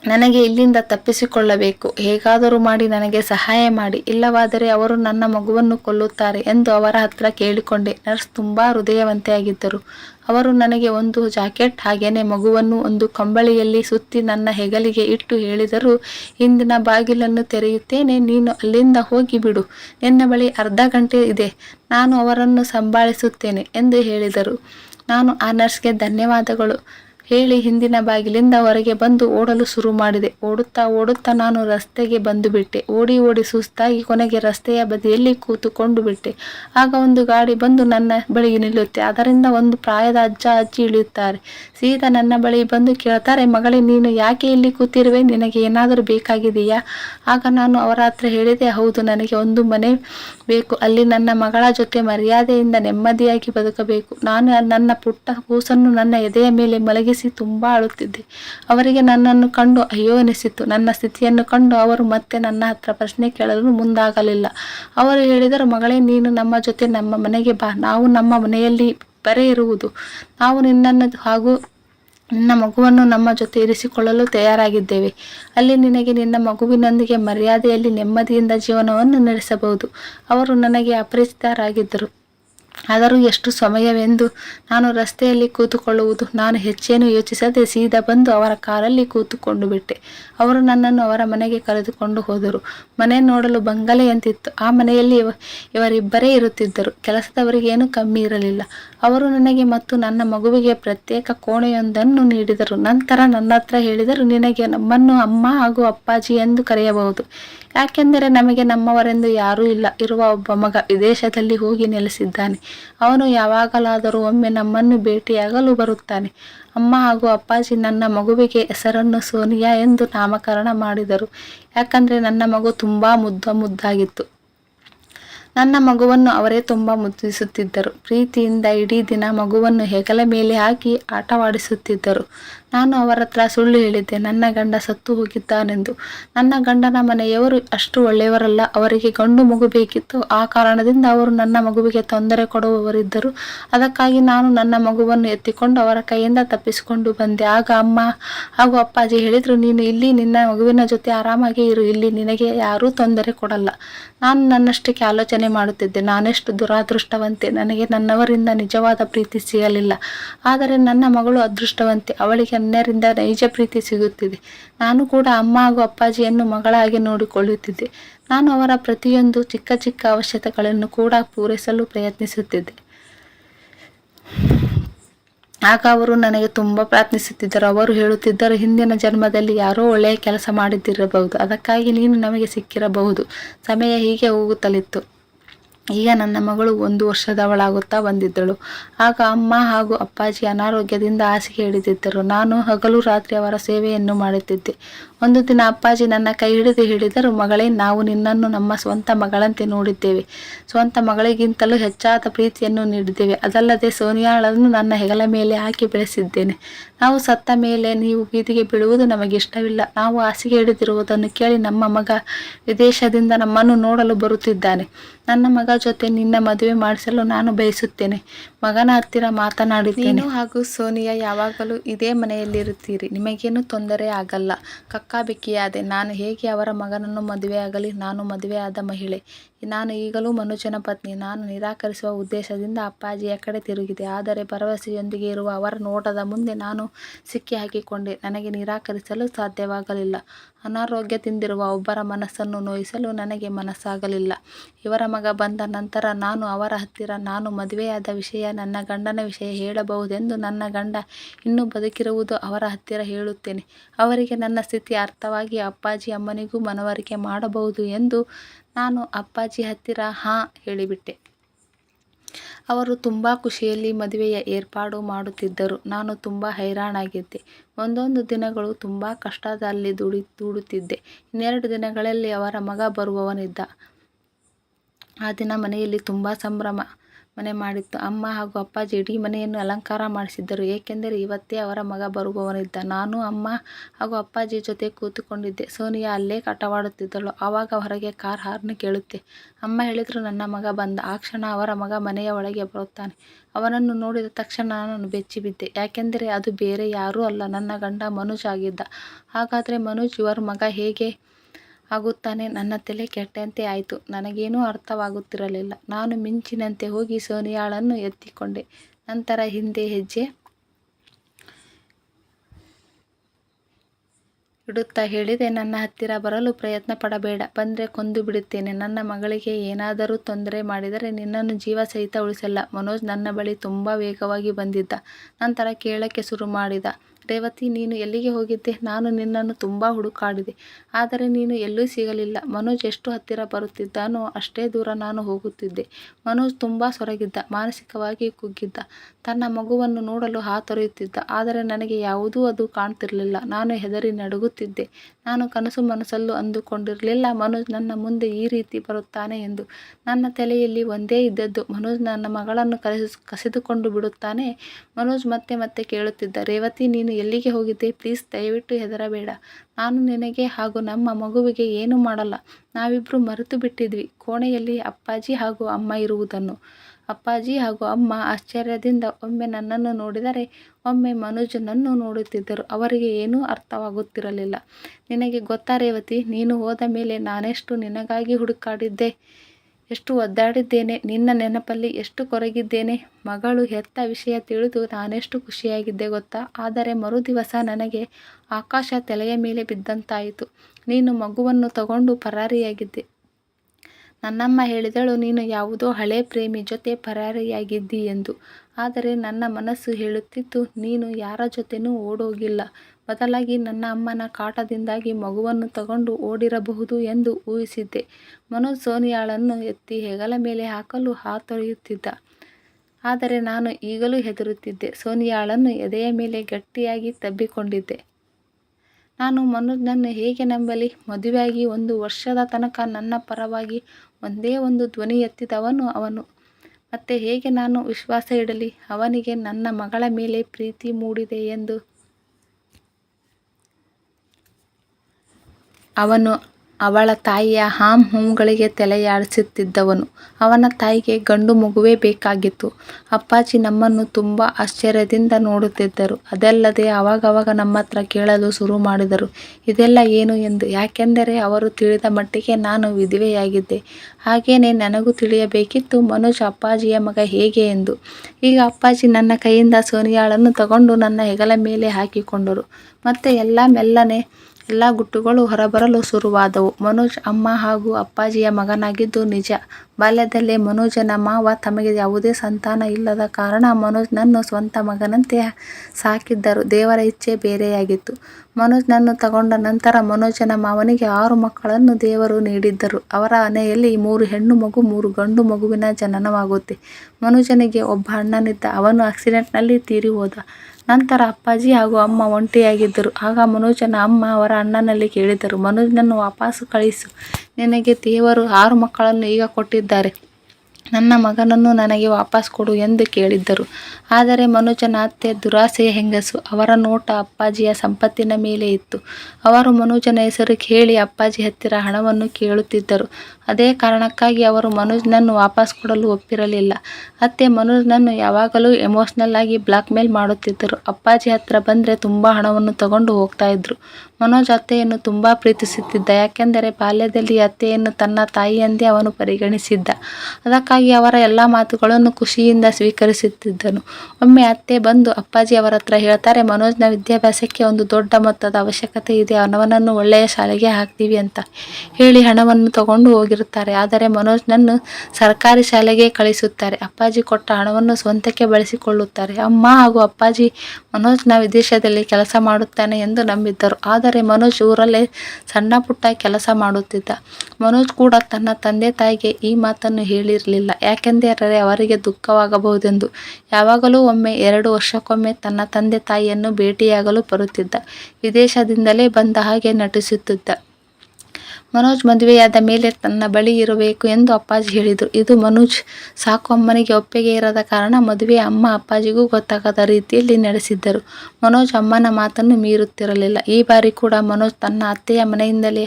ನನಗೆ ಇಲ್ಲಿಂದ ತಪ್ಪಿಸಿಕೊಳ್ಳಬೇಕು. ಹೇಗಾದರೂ ಮಾಡಿ ನನಗೆ ಸಹಾಯ ಮಾಡಿ. ಇಲ್ಲವಾದರೆ ಅವರು ನನ್ನ ಮಗುವನ್ನು ಕೊಲ್ಲುತ್ತಾರೆ ಎಂದು ಅವರ ಹತ್ರ ಕೇಳಿಕೊಂಡೆ. ನರ್ಸ್ ತುಂಬಾ ಹೃದಯವಂತೆಯಾಗಿದ್ದರು ಅವರು ನನಗೆ ಒಂದು ಜಾಕೆಟ್ ಹಾಗೇನೆ ಮಗುವನ್ನು ಒಂದು ಕಂಬಳಿಯಲ್ಲಿ ಸುತ್ತಿ ನನ್ನ ಹೆಗಲಿಗೆ ಇಟ್ಟು ಹೇಳಿದರು, ಇಂದಿನ ಬಾಗಿಲನ್ನು ತೆರೆಯುತ್ತೇನೆ, ನೀನು ಅಲ್ಲಿಂದ ಹೋಗಿ ಬಿಡು. ನಿನ್ನ ಬಳಿ ಅರ್ಧ ಗಂಟೆ ಇದೆ. ನಾನು ಅವರನ್ನು ಸಂಭಾಳಿಸುತ್ತೇನೆ ಎಂದು ಹೇಳಿದರು. ನಾನು ಆ ನರ್ಸ್ಗೆ ಧನ್ಯವಾದಗಳು. ಹೇಳಿ ಹಿಂದಿನ ಬಾಗಿಲಿಂದ ಹೊರಗೆ ಬಂದು ಓಡಲು ಶುರು ಮಾಡಿದೆ. ಓಡುತ್ತಾ ಓಡುತ್ತಾ ನಾನು ರಸ್ತೆಗೆ ಬಂದು ಬಿಟ್ಟೆ. ಓಡಿ ಓಡಿ ಸುಸ್ತಾಗಿ ಕೊನೆಗೆ ರಸ್ತೆಯ ಬದಿಯಲ್ಲಿ ಕೂತುಕೊಂಡು ಬಿಟ್ಟೆ. ಆಗ ಒಂದು ಗಾಡಿ ಬಂದು ನನ್ನ ಬಳಿಗೆ ನಿಲ್ಲುತ್ತೆ. ಅದರಿಂದ ಒಂದು ಪ್ರಾಯದ ಅಜ್ಜ ಅಜ್ಜಿ ಇಳಿಯುತ್ತಾರೆ. ಸೀದಾ ನನ್ನ ಬಳಿ ಬಂದು ಕೇಳ್ತಾರೆ, ಮಗಳೇ, ನೀನು ಯಾಕೆ ಇಲ್ಲಿ ಕೂತಿರುವೆ? ನಿನಗೆ ಏನಾದರೂ ಬೇಕಾಗಿದೆಯಾ? ಆಗ ನಾನು ಅವರ ಹತ್ರ ಹೇಳಿದೆ, ಹೌದು, ನನಗೆ ಒಂದು ಮನೆ ಬೇಕು. ಅಲ್ಲಿ ನನ್ನ ಮಗಳ ಜೊತೆ ಮರ್ಯಾದೆಯಿಂದ ನೆಮ್ಮದಿಯಾಗಿ ಬದುಕಬೇಕು. ನಾನು ನನ್ನ ಪುಟ್ಟ ಕೂಸನ್ನು ನನ್ನ ಎದೆಯ ಮೇಲೆ ಮಲಗಿಸಿ ತುಂಬಾ ಅಳುತ್ತಿದ್ದೆ. ಅವರಿಗೆ ನನ್ನನ್ನು ಕಂಡು, ಅಯ್ಯೋ ಎನಿಸಿತು ನನ್ನ ಸ್ಥಿತಿಯನ್ನು ಕಂಡು ಅವರು ಮತ್ತೆ ನನ್ನ ಹತ್ರ ಪ್ರಶ್ನೆ ಕೇಳಲು ಮುಂದಾಗಲಿಲ್ಲ. ಅವರು ಹೇಳಿದರು, ಮಗಳೇ, ನೀನು ನಮ್ಮ ಜೊತೆ ನಮ್ಮ ಮನೆಗೆ ಬಾ. ನಾವು ನಮ್ಮ ಮನೆಯಲ್ಲಿ ಬರೇ ಇರುವುದು. ನಾವು ನಿನ್ನನ್ನು ಹಾಗೂ ನಿನ್ನ ಮಗುವನ್ನು ನಮ್ಮ ಜೊತೆ ಇರಿಸಿಕೊಳ್ಳಲು ತಯಾರಾಗಿದ್ದೇವೆ. ಅಲ್ಲಿ ನಿನಗೆ ನಿನ್ನ ಮಗುವಿನೊಂದಿಗೆ ಮರ್ಯಾದೆಯಲ್ಲಿ ನೆಮ್ಮದಿಯಿಂದ ಜೀವನವನ್ನು ನಡೆಸಬಹುದು. ಅವರು ನನಗೆ ಅಪರಿಚಿತರಾಗಿದ್ದರು. ಆದರೂ ಎಷ್ಟು ಸಮಯವೆಂದು ನಾನು ರಸ್ತೆಯಲ್ಲಿ ಕೂತುಕೊಳ್ಳುವುದು, ನಾನು ಹೆಚ್ಚೇನು ಯೋಚಿಸದೆ ಸೀದಾ ಬಂದು ಅವರ ಕಾರಲ್ಲಿ ಕೂತುಕೊಂಡು ಬಿಟ್ಟೆ. ಅವರು ನನ್ನನ್ನು ಅವರ ಮನೆಗೆ ಕರೆದುಕೊಂಡು ಹೋದರು. ಮನೆ ನೋಡಲು ಬಂಗಲೆಯಂತಿತ್ತು. ಆ ಮನೆಯಲ್ಲಿ ಇವ, ಇವರಿಬ್ಬರೇ ಇರುತ್ತಿದ್ದರು. ಕೆಲಸದವರಿಗೆ ಏನು ಕಮ್ಮಿ ಇರಲಿಲ್ಲ. ಅವರು ನನಗೆ ಮತ್ತು ನನ್ನ ಮಗುವಿಗೆ ಪ್ರತ್ಯೇಕ ಕೋಣೆಯೊಂದನ್ನು ನೀಡಿದರು. ನಂತರ ನನ್ನ ಹತ್ರ ಹೇಳಿದರು, ನಿನಗೆ ನಮ್ಮನ್ನು ಅಮ್ಮ ಹಾಗೂ ಅಪ್ಪಾಜಿ ಎಂದು ಕರೆಯಬಹುದು. ಯಾಕೆಂದರೆ ನಮಗೆ ನಮ್ಮವರೆಂದು ಯಾರೂ ಇಲ್ಲ. ಇರುವ ಒಬ್ಬ ಮಗ ವಿದೇಶದಲ್ಲಿ ಹೋಗಿ ನೆಲೆಸಿದ್ದಾನೆ. ಅವನು ಯಾವಾಗಲಾದರೂ ಒಮ್ಮೆ ನಮ್ಮನ್ನು ಭೇಟಿಯಾಗಲು ಬರುತ್ತಾನೆ. ಅಮ್ಮ ಹಾಗೂ ಅಪ್ಪಾಜಿ ನನ್ನ ಮಗುವಿಗೆ ಹೆಸರನ್ನು ಸೋನಿಯಾ ಎಂದು ನಾಮಕರಣ ಮಾಡಿದರು. ಯಾಕಂದರೆ ನನ್ನ ಮಗು ತುಂಬ ಮುದ್ದ ಮುದ್ದಾಗಿತ್ತು. ನನ್ನ ಮಗುವನ್ನು ಅವರೇ ತುಂಬ ಮುದ್ದಿಸುತ್ತಿದ್ದರು. ಪ್ರೀತಿಯಿಂದ ಇಡೀ ದಿನ ಮಗುವನ್ನು ಹೆಗಲ ಮೇಲೆ ಹಾಕಿ ಆಟವಾಡಿಸುತ್ತಿದ್ದರು. ನಾನು ಅವರ ಹತ್ರ ಸುಳ್ಳು ಹೇಳಿದ್ದೆ. ನನ್ನ ಗಂಡ ಸತ್ತು ಹೋಗಿದ್ದಾನೆಂದು. ನನ್ನ ಗಂಡನ ಮನೆಯವರು ಅಷ್ಟು ಒಳ್ಳೆಯವರಲ್ಲ. ಅವರಿಗೆ ಗಂಡು ಮಗು ಬೇಕಿತ್ತು. ಆ ಕಾರಣದಿಂದ ಅವರು ನನ್ನ ಮಗುವಿಗೆ ತೊಂದರೆ ಕೊಡುವವರಿದ್ದರು. ಅದಕ್ಕಾಗಿ ನಾನು ನನ್ನ ಮಗುವನ್ನು ಎತ್ತಿಕೊಂಡು ಅವರ ಕೈಯಿಂದ ತಪ್ಪಿಸಿಕೊಂಡು ಬಂದೆ. ಆಗ ಅಮ್ಮ ಹಾಗೂ ಅಪ್ಪಾಜಿ ಹೇಳಿದರು, ನೀನು ಇಲ್ಲಿ ನಿನ್ನ ಮಗುವಿನ ಜೊತೆ ಆರಾಮಾಗಿ ಇರು. ಇಲ್ಲಿ ನಿನಗೆ ಯಾರೂ ತೊಂದರೆ ಕೊಡಲ್ಲ. ನಾನು ನನ್ನಷ್ಟಕ್ಕೆ ಆಲೋಚನೆ ಮಾಡುತ್ತಿದ್ದೆ. ನಾನೆಷ್ಟು ದುರಾದೃಷ್ಟವಂತೆ. ನನಗೆ ನನ್ನವರಿಂದ ನಿಜವಾದ ಪ್ರೀತಿ ಸಿಗಲಿಲ್ಲ. ಆದರೆ ನನ್ನ ಮಗಳು ಅದೃಷ್ಟವಂತೆ. ಅವಳಿಗೆ ಅನ್ಯರಿಂದ ನೈಜ ಪ್ರೀತಿ ಸಿಗುತ್ತಿದೆ. ನಾನು ಕೂಡ ಅಮ್ಮ ಹಾಗೂ ಅಪ್ಪಾಜಿಯನ್ನು ಮಗಳಾಗಿ ನೋಡಿಕೊಳ್ಳುತ್ತಿದ್ದೆ. ನಾನು ಅವರ ಪ್ರತಿಯೊಂದು ಚಿಕ್ಕ ಚಿಕ್ಕ ಅವಶ್ಯಕತೆಗಳನ್ನು ಕೂಡ ಪೂರೈಸಲು ಪ್ರಯತ್ನಿಸುತ್ತಿದ್ದೆ. ಆಗ ಅವರು ನನಗೆ ತುಂಬ ಪ್ರಾರ್ಥಿಸುತ್ತಿದ್ದರು. ಅವರು ಹೇಳುತ್ತಿದ್ದರು, ಹಿಂದಿನ ಜನ್ಮದಲ್ಲಿ ಯಾರೋ ಒಳ್ಳೆಯ ಕೆಲಸ ಮಾಡಿದ್ದಿರಬಹುದು. ಅದಕ್ಕಾಗಿ ನೀನು ನಮಗೆ ಸಿಕ್ಕಿರಬಹುದು. ಸಮಯ ಹೀಗೆ ಹೋಗುತ್ತಲಿತ್ತು. ಈಗ ನನ್ನ ಮಗಳು ಒಂದು ವರ್ಷದವಳಾಗುತ್ತಾ ಬಂದಿದ್ದಳು. ಆಗ ಅಮ್ಮ ಹಾಗೂ ಅಪ್ಪಾಜಿ ಅನಾರೋಗ್ಯದಿಂದ ಹಾಸಿಗೆ ಹಿಡಿದಿದ್ದರು. ನಾನು ಹಗಲು ರಾತ್ರಿ ಅವರ ಸೇವೆಯನ್ನು ಮಾಡುತ್ತಿದ್ದೆ. ಒಂದು ದಿನ ಅಪ್ಪಾಜಿ ನನ್ನ ಕೈ ಹಿಡಿದು ಹೇಳಿದರು ಮಗಳೇ, ನಾವು ನಿನ್ನನ್ನು ನಮ್ಮ ಸ್ವಂತ ಮಗಳಂತೆ ನೋಡಿದ್ದೇವೆ. ಸ್ವಂತ ಮಗಳಿಗಿಂತಲೂ ಹೆಚ್ಚಾದ ಪ್ರೀತಿಯನ್ನು ನೀಡಿದ್ದೇವೆ. ಅದಲ್ಲದೆ ಸೋನಿಯಾಳನ್ನು ನನ್ನ ಹೆಗಲ ಮೇಲೆ ಹಾಕಿ ಬೆಳೆಸಿದ್ದೇನೆ. ನಾವು ಸತ್ತ ಮೇಲೆ ನೀವು ಬೀದಿಗೆ ಬೀಳುವುದು ನಮಗೆ ಇಷ್ಟವಿಲ್ಲ. ನಾವು ಹಾಸಿಗೆ ಹಿಡಿದಿರುವುದನ್ನು ಕೇಳಿ ನಮ್ಮ ಮಗ ವಿದೇಶದಿಂದ ನಮ್ಮನ್ನು ನೋಡಲು ಬರುತ್ತಿದ್ದಾನೆ. ನನ್ನ ಮಗ ಜೊತೆ ನಿನ್ನ ಮದುವೆ ಮಾಡಿಸಲು ನಾನು ಬಯಸುತ್ತೇನೆ. ಮಗನ ಹತ್ತಿರ ಮಾತನಾಡಿದ್ದೇನೆ. ಹಾಗೂ ಸೋನಿಯಾ ಯಾವಾಗಲೂ ಇದೇ ಮನೆಯಲ್ಲಿರುತ್ತೀರಿ. ನಿಮಗೇನು ತೊಂದರೆ ಆಗಲ್ಲ. ಕಕ್ಕಾಬಿಕ್ಕಿಯಾದೆ ನಾನು ಹೇಗೆ ಅವರ ಮಗನನ್ನು ಮದುವೆಯಾಗಲಿ ನಾನು ಮದುವೆಯಾದ ಮಹಿಳೆ. ನಾನು ಈಗಲೂ ಮನುಜನ ಪತ್ನಿ. ನಾನು ನಿರಾಕರಿಸುವ ಉದ್ದೇಶದಿಂದ ಅಪ್ಪಾಜಿಯ ಕಡೆ ತಿರುಗಿದೆ. ಆದರೆ ಭರವಸೆಯೊಂದಿಗೆ ಇರುವ ಅವರ ನೋಟದ ಮುಂದೆ ನಾನು ಸಿಕ್ಕಿಹಾಕಿಕೊಂಡೆ. ನನಗೆ ನಿರಾಕರಿಸಲು ಸಾಧ್ಯವಾಗಲಿಲ್ಲ. ಅನಾರೋಗ್ಯ ತಿಂದಿರುವ ಒಬ್ಬರ ಮನಸ್ಸನ್ನು ನೋಯಿಸಲು ನನಗೆ ಮನಸ್ಸಾಗಲಿಲ್ಲ. ಇವರ ಮಗ ಬಂದ ನಂತರ ನಾನು ಅವರ ಹತ್ತಿರ ನಾನು ಮದುವೆಯಾದ ವಿಷಯ, ನನ್ನ ಗಂಡನ ವಿಷಯ ಹೇಳಬಹುದೆಂದು ನನ್ನ ಗಂಡ ಇನ್ನೂ ಬದುಕಿರುವುದು ಅವರ ಹತ್ತಿರ ಹೇಳುತ್ತೇನೆ. ಅವರಿಗೆ ನನ್ನ ಸ್ಥಿತಿ ಅರ್ಥವಾಗಿ ಅಪ್ಪಾಜಿ ಅಮ್ಮನಿಗೂ ಮನವರಿಕೆ ಮಾಡಬಹುದು ಎಂದು ನಾನು ಅಪ್ಪಾಜಿ ಹತ್ತಿರ ಹಾಂ ಹೇಳಿಬಿಟ್ಟೆ. ಅವರು ತುಂಬ ಖುಷಿಯಲ್ಲಿ ಮದುವೆಯ ಏರ್ಪಾಡು ಮಾಡುತ್ತಿದ್ದರು. ನಾನು ತುಂಬ ಹೈರಾಣಾಗಿದ್ದೆ. ಒಂದೊಂದು ದಿನಗಳು ತುಂಬ ಕಷ್ಟದಲ್ಲಿ ದೂಡುತ್ತಿದ್ದೆ. ಇನ್ನೆರಡು ದಿನಗಳಲ್ಲಿ ಅವರ ಮಗ ಬರುವವನಿದ್ದ. ಆ ದಿನ ಮನೆಯಲ್ಲಿ ತುಂಬ ಸಂಭ್ರಮ ಮನೆ ಮಾಡಿತ್ತು. ಅಮ್ಮ ಹಾಗೂ ಅಪ್ಪಾಜಿ ಇಡೀ ಮನೆಯನ್ನು ಅಲಂಕಾರ ಮಾಡಿಸಿದ್ದರು. ಏಕೆಂದರೆ ಇವತ್ತೇ ಅವರ ಮಗ ಬರುವವನಿದ್ದ. ನಾನು, ಅಮ್ಮ ಹಾಗೂ ಅಪ್ಪಾಜಿ ಜೊತೆ ಕೂತುಕೊಂಡಿದ್ದೆ. ಸೋನಿಯಾ ಅಲ್ಲೇ ಆಟವಾಡುತ್ತಿದ್ದಳು. ಆವಾಗ ಹೊರಗೆ ಕಾರ್ ಹಾರ್ನ್ ಕೇಳುತ್ತೆ. ಅಮ್ಮ ಹೇಳಿದ್ರು, ನನ್ನ ಮಗ ಬಂದ. ಆ ಕ್ಷಣ ಅವರ ಮಗ ಮನೆಯ ಒಳಗೆ ಬರುತ್ತಾನೆ. ಅವನನ್ನು ನೋಡಿದ ತಕ್ಷಣ ನಾನು ಬೆಚ್ಚಿಬಿದ್ದೆ. ಯಾಕೆಂದರೆ ಅದು ಬೇರೆ ಯಾರೂ ಅಲ್ಲ ನನ್ನ ಗಂಡ ಮನುಜ್ ಆಗಿದ್ದ. ಹಾಗಾದರೆ ಮನುಜ್, ಇವರ ಮಗ ಹೇಗೆ ಆಗುತ್ತಾನೆ ನನ್ನ ತಲೆ ಕೆಟ್ಟಂತೆ ಆಯಿತು ನನಗೇನೂ ಅರ್ಥವಾಗುತ್ತಿರಲಿಲ್ಲ. ನಾನು ಮಿಂಚಿನಂತೆ ಹೋಗಿ ಸೋನಿಯಾಳನ್ನು ಎತ್ತಿಕೊಂಡೆ. ನಂತರ ಹಿಂದೆ ಹೆಜ್ಜೆ ಇಡುತ್ತಾ ಹೇಳಿದೆ, ನನ್ನ ಹತ್ತಿರ ಬರಲು ಪ್ರಯತ್ನ ಪಡಬೇಡ. ಬಂದರೆ ಕೊಂದು ಬಿಡುತ್ತೇನೆ. ನನ್ನ ಮಗಳಿಗೆ ಏನಾದರೂ ತೊಂದರೆ ಮಾಡಿದರೆ ನಿನ್ನನ್ನು ಜೀವ ಸಹಿತ ಉಳಿಸಲ್ಲ. ಮನೋಜ್ ನನ್ನ ಬಳಿ ತುಂಬ ವೇಗವಾಗಿ ಬಂದಿದ್ದ. ನಂತರ ಕೇಳಕ್ಕೆ ಶುರು ಮಾಡಿದ. ರೇವತಿ, ನೀನು ಎಲ್ಲಿಗೆ ಹೋಗಿದ್ದೆ? ನಾನು ನಿನ್ನನ್ನು ತುಂಬ ಹುಡುಕಾಡಿದೆ. ಆದರೆ ನೀನು ಎಲ್ಲೂ ಸಿಗಲಿಲ್ಲ. ಮನೋಜ್ ಎಷ್ಟು ಹತ್ತಿರ ಬರುತ್ತಿದ್ದಾನೋ ಅಷ್ಟೇ ದೂರ ನಾನು ಹೋಗುತ್ತಿದ್ದೆ. ಮನೋಜ್ ತುಂಬ ಸೊರಗಿದ್ದ. ಮಾನಸಿಕವಾಗಿ ಕುಗ್ಗಿದ್ದ. ತನ್ನ ಮಗುವನ್ನು ನೋಡಲು ಹಾತೊರೆಯುತ್ತಿದ್ದ. ಆದರೆ ನನಗೆ ಯಾವುದೂ ಅದು ಕಾಣ್ತಿರಲಿಲ್ಲ. ನಾನು ಹೆದರಿ ನಡುಗುತ್ತಿದ್ದೆ. ನಾನು ಕನಸು ಮನಸ್ಸಲ್ಲೂ ಅಂದುಕೊಂಡಿರಲಿಲ್ಲ ಮನೋಜ್ ನನ್ನ ಮುಂದೆ ಈ ರೀತಿ ಬರುತ್ತಾನೆ ಎಂದು. ನನ್ನ ತಲೆಯಲ್ಲಿ ಒಂದೇ ಇದ್ದದ್ದು ಮನೋಜ್ ನನ್ನ ಮಗಳನ್ನು ಕಸಿದುಕೊಂಡು ಬಿಡುತ್ತಾನೆ. ಮನೋಜ್ ಮತ್ತೆ ಮತ್ತೆ ಕೇಳುತ್ತಿದ್ದ ರೇವತಿ, ನೀನು ಎಲ್ಲಿಗೆ ಹೋಗಿದ್ದೆ? ಪ್ಲೀಸ್ ದಯವಿಟ್ಟು ಹೆದರಬೇಡ. ನಾನು ನಿನಗೆ ಹಾಗೂ ನಮ್ಮ ಮಗುವಿಗೆ ಏನೂ ಮಾಡಲ್ಲ. ನಾವಿಬ್ಬರು ಮರೆತು ಬಿಟ್ಟಿದ್ವಿ ಕೋಣೆಯಲ್ಲಿ ಅಪ್ಪಾಜಿ ಹಾಗೂ ಅಮ್ಮ ಇರುವುದನ್ನು. ಅಪ್ಪಾಜಿ ಹಾಗೂ ಅಮ್ಮ ಆಶ್ಚರ್ಯದಿಂದ ಒಮ್ಮೆ ನನ್ನನ್ನು ನೋಡಿದರೆ ಒಮ್ಮೆ ಮನುಜನನ್ನು ನೋಡುತ್ತಿದ್ದರು. ಅವರಿಗೆ ಏನೂ ಅರ್ಥವಾಗುತ್ತಿರಲಿಲ್ಲ. ನಿನಗೆ ಗೊತ್ತಾ ರೇವತಿ, ನೀನು ಹೋದ ಮೇಲೆ ನಾನೆಷ್ಟು ನಿನಗಾಗಿ ಹುಡುಕಾಡಿದ್ದೆ. ಎಷ್ಟು ಒದ್ದಾಡಿದ್ದೇನೆ. ನಿನ್ನ ನೆನಪಲ್ಲಿ ಎಷ್ಟು ಕೊರಗಿದ್ದೇನೆ. ಮಗಳು ಹೆತ್ತ ವಿಷಯ ತಿಳಿದು ನಾನೆಷ್ಟು ಖುಷಿಯಾಗಿದ್ದೆ ಗೊತ್ತಾ? ಆದರೆ ಮರುದಿವಸ ನನಗೆ ಆಕಾಶ ತಲೆಯ ಮೇಲೆ ಬಿದ್ದಂತಾಯಿತು. ನೀನು ಮಗುವನ್ನು ತಗೊಂಡು ಪರಾರಿಯಾಗಿದ್ದೆ. ನನ್ನಮ್ಮ ಹೇಳಿದಳು, ನೀನು ಯಾವುದೋ ಹಳೆ ಪ್ರೇಮಿ ಜೊತೆ ಪರಾರಿಯಾಗಿದ್ದಿ ಎಂದು. ಆದರೆ ನನ್ನ ಮನಸ್ಸು ಹೇಳುತ್ತಿತ್ತು, ನೀನು ಯಾರ ಜೊತೆನೂ ಓಡೋಗಿಲ್ಲ. ಬದಲಾಗಿ ನನ್ನ ಅಮ್ಮನ ಕಾಟದಿಂದಾಗಿ ಮಗುವನ್ನು ತಗೊಂಡು ಓಡಿರಬಹುದು ಎಂದು ಊಹಿಸಿದ್ದೆ. ಮನು ಸೋನಿಯಾಳನ್ನು ಎತ್ತಿ ಹೆಗಲ ಮೇಲೆ ಹಾಕಲು ಹಾತೊರೆಯುತ್ತಿದ್ದ. ಆದರೆ ನಾನು ಈಗಲೂ ಹೆದರುತ್ತಿದ್ದೆ. ಸೋನಿಯಾಳನ್ನು ಎದೆಯ ಮೇಲೆ ಗಟ್ಟಿಯಾಗಿ ತಬ್ಬಿಕೊಂಡಿದ್ದೆ. ನಾನು ಮನೋಜ್ನನ್ನು ಹೇಗೆ ನಂಬಲಿ? ಮದುವೆಯಾಗಿ ಒಂದು ವರ್ಷದ ತನಕ ನನ್ನ ಪರವಾಗಿ ಒಂದೇ ಒಂದು ಧ್ವನಿ ಎತ್ತಿದವನು ಅವನು. ಮತ್ತೆ ಹೇಗೆ ನಾನು ವಿಶ್ವಾಸ ಇಡಲಿ ಅವನಿಗೆ ನನ್ನ ಮಗಳ ಮೇಲೆ ಪ್ರೀತಿ ಮೂಡಿದೆ ಎಂದು? ಅವನು ಅವಳ ತಾಯಿಯ ಹಾಂ ಹೂಂಗಳಿಗೆ ತಲೆಯಾಡಿಸುತ್ತಿದ್ದವನು. ಅವನ ತಾಯಿಗೆ ಗಂಡು ಮಗುವೇ ಬೇಕಾಗಿತ್ತು. ಅಪ್ಪಾಜಿ ನಮ್ಮನ್ನು ತುಂಬ ಆಶ್ಚರ್ಯದಿಂದ ನೋಡುತ್ತಿದ್ದರು. ಅದಲ್ಲದೆ ಆವಾಗಾವಾಗ ನಮ್ಮತ್ರ ಕೇಳಲು ಶುರು ಮಾಡಿದರು ಇದೆಲ್ಲ ಏನು ಎಂದು. ಯಾಕೆಂದರೆ ಅವರು ತಿಳಿದ ಮಟ್ಟಿಗೆ ನಾನು ವಿಧವೆಯಾಗಿದ್ದೆ. ಹಾಗೇನೇ ನನಗೂ ತಿಳಿಯಬೇಕಿತ್ತು ಮನೋಜ್ ಅಪ್ಪಾಜಿಯ ಮಗ ಹೇಗೆ ಎಂದು. ಈಗ ಅಪ್ಪಾಜಿ ನನ್ನ ಕೈಯಿಂದ ಸೋನಿಯಾಳನ್ನು ತಗೊಂಡು ನನ್ನ ಹೆಗಲ ಮೇಲೆ ಹಾಕಿಕೊಂಡರು. ಮತ್ತೆ ಎಲ್ಲ ಮೆಲ್ಲನೆ ಎಲ್ಲ ಗುಟ್ಟುಗಳು ಹೊರಬರಲು ಶುರುವಾದವು. ಮನೋಜ್ ಅಮ್ಮ ಹಾಗೂ ಅಪ್ಪಾಜಿಯ ಮಗನಾಗಿದ್ದು ನಿಜ. ಬಾಲ್ಯದಲ್ಲೇ ಮನೋಜನ ಮಾವ ತಮಗೆ ಯಾವುದೇ ಸಂತಾನ ಇಲ್ಲದ ಕಾರಣ ಮನೋಜ್ನನ್ನು ಸ್ವಂತ ಮಗನಂತೆ ಸಾಕಿದ್ದರು. ದೇವರ ಇಚ್ಛೆ ಬೇರೆಯಾಗಿತ್ತು. ಮನೋಜ್ನನ್ನು ತಗೊಂಡ ನಂತರ ಮನೋಜನ ಮಾವನಿಗೆ ಆರು ಮಕ್ಕಳನ್ನು ದೇವರು ನೀಡಿದ್ದರು. ಅವರ ಮನೆಯಲ್ಲಿ ಮೂರು ಹೆಣ್ಣು ಮಗು, ಮೂರು ಗಂಡು ಮಗುವಿನ ಜನನವಾಗುತ್ತೆ. ಮನೋಜನಿಗೆ ಒಬ್ಬ ಅಣ್ಣನಿದ್ದ. ಅವನು ಆಕ್ಸಿಡೆಂಟ್ನಲ್ಲಿ ತೀರಿ ಹೋದ. ನಂತರ ಅಪ್ಪಾಜಿ ಹಾಗೂ ಅಮ್ಮ ಒಂಟಿಯಾಗಿದ್ದರು. ಆಗ ಮನೋಜನ ಅಮ್ಮ ಅವರ ಅಣ್ಣನಲ್ಲಿ ಕೇಳಿದರು, ಮನೋಜನನ್ನು ವಾಪಸ್ಸು ಕಳಿಸು. ನಿನಗೆ ದೇವರು ಆರು ಮಕ್ಕಳನ್ನು ಈಗ ಕೊಟ್ಟಿದ್ದಾರೆ. ನನ್ನ ಮಗನನ್ನು ನನಗೆ ವಾಪಸ್ ಕೊಡು ಎಂದು ಕೇಳಿದ್ದರು. ಆದರೆ ಮನುಜನ ಅತ್ತೆ ದುರಾಸೆಯ ಹೆಂಗಸು, ಅವರ ನೋಟ ಅಪ್ಪಾಜಿಯ ಸಂಪತ್ತಿನ ಮೇಲೆ ಇತ್ತು. ಅವರು ಮನುಜನ ಹೆಸರು ಕೇಳಿ ಅಪ್ಪಾಜಿ ಹತ್ತಿರ ಹಣವನ್ನು ಕೇಳುತ್ತಿದ್ದರು. ಅದೇ ಕಾರಣಕ್ಕಾಗಿ ಅವರು ಮನೋಜ್ನನ್ನು ವಾಪಸ್ ಕೊಡಲು ಒಪ್ಪಿರಲಿಲ್ಲ. ಅತ್ತೆ ಮನೋಜ್ನನ್ನು ಯಾವಾಗಲೂ ಎಮೋಷ್ನಲ್ ಆಗಿ ಬ್ಲಾಕ್ ಮೇಲ್ ಮಾಡುತ್ತಿದ್ದರು. ಅಪ್ಪಾಜಿ ಹತ್ತಿರ ಬಂದರೆ ತುಂಬ ಹಣವನ್ನು ತಗೊಂಡು ಹೋಗ್ತಾ ಇದ್ರು. ಮನೋಜ್ ಅತ್ತೆಯನ್ನು ತುಂಬ ಪ್ರೀತಿಸುತ್ತಿದ್ದ, ಯಾಕೆಂದರೆ ಬಾಲ್ಯದಲ್ಲಿ ಅತ್ತೆಯನ್ನು ತನ್ನ ತಾಯಿಯಂದೇ ಅವನು ಪರಿಗಣಿಸಿದ್ದ. ಅದಕ್ಕಾಗಿ ಅವರ ಎಲ್ಲ ಮಾತುಗಳನ್ನು ಖುಷಿಯಿಂದ ಸ್ವೀಕರಿಸುತ್ತಿದ್ದನು. ಒಮ್ಮೆ ಅತ್ತೆ ಬಂದು, ಅಪ್ಪಾಜಿ ಅವರ ಹತ್ರ ಹೇಳ್ತಾರೆ, ಮನೋಜ್ನ ವಿದ್ಯಾಭ್ಯಾಸಕ್ಕೆ ಒಂದು ದೊಡ್ಡ ಮೊತ್ತದ ಅವಶ್ಯಕತೆ ಇದೆ ಹಣವನ್ನು ಒಳ್ಳೆಯ ಶಾಲೆಗೆ ಹಾಕ್ತೀವಿ ಅಂತ ಹೇಳಿ ಹಣವನ್ನು ತಗೊಂಡು ಹೋಗಿರುತ್ತಾರೆ. ಆದರೆ ಮನೋಜ್ನನ್ನು ಸರ್ಕಾರಿ ಶಾಲೆಗೆ ಕಳಿಸುತ್ತಾರೆ. ಅಪ್ಪಾಜಿ ಕೊಟ್ಟ ಹಣವನ್ನು ಸ್ವಂತಕ್ಕೆ ಬಳಸಿಕೊಳ್ಳುತ್ತಾರೆ. ಅಮ್ಮ ಹಾಗೂ ಅಪ್ಪಾಜಿ ಮನೋಜ್ನ ವಿದೇಶದಲ್ಲಿ ಕೆಲಸ ಮಾಡುತ್ತಾನೆ ಎಂದು ನಂಬಿದ್ದರು. ಆದರೆ ಮನೋಜ್ ಊರಲ್ಲೇ ಸಣ್ಣ ಪುಟ್ಟ ಕೆಲಸ ಮಾಡುತ್ತಿದ್ದ. ಮನೋಜ್ ಕೂಡ ತನ್ನ ತಂದೆ ತಾಯಿಗೆ ಈ ಮಾತನ್ನು ಹೇಳಿರಲಿಲ್ಲ. ಯಾಕೆಂದರೆ ಅವರಿಗೆ ದುಃಖವಾಗಬಹುದೆಂದು. ಯಾವಾಗಲೂ ಒಮ್ಮೆ ಎರಡು ವರ್ಷಕ್ಕೊಮ್ಮೆ ತನ್ನ ತಂದೆ ತಾಯಿಯನ್ನು ಭೇಟಿಯಾಗಲು ಬರುತ್ತಿದ್ದ. ವಿದೇಶದಿಂದಲೇ ಬಂದ ಹಾಗೆ ನಟಿಸುತ್ತಿದ್ದ. ಮನೋಜ್ ಮದುವೆಯಾದ ಮೇಲೆ ತನ್ನ ಬಳಿ ಇರಬೇಕು ಎಂದು ಅಪ್ಪಾಜಿ ಹೇಳಿದರು. ಇದು ಮನೋಜ್ ಸಾಕು ಅಮ್ಮನಿಗೆ ಒಪ್ಪಿಗೆ ಇರದ ಕಾರಣ ಮದುವೆ ಅಮ್ಮ ಅಪ್ಪಾಜಿಗೂ ಗೊತ್ತಾಗದ ರೀತಿಯಲ್ಲಿ ನಡೆಸಿದ್ದರು. ಮನೋಜ್ ಅಮ್ಮನ ಮಾತನ್ನು ಮೀರುತ್ತಿರಲಿಲ್ಲ. ಈ ಬಾರಿ ಕೂಡ ಮನೋಜ್ ತನ್ನ ಅತ್ತೆಯ ಮನೆಯಿಂದಲೇ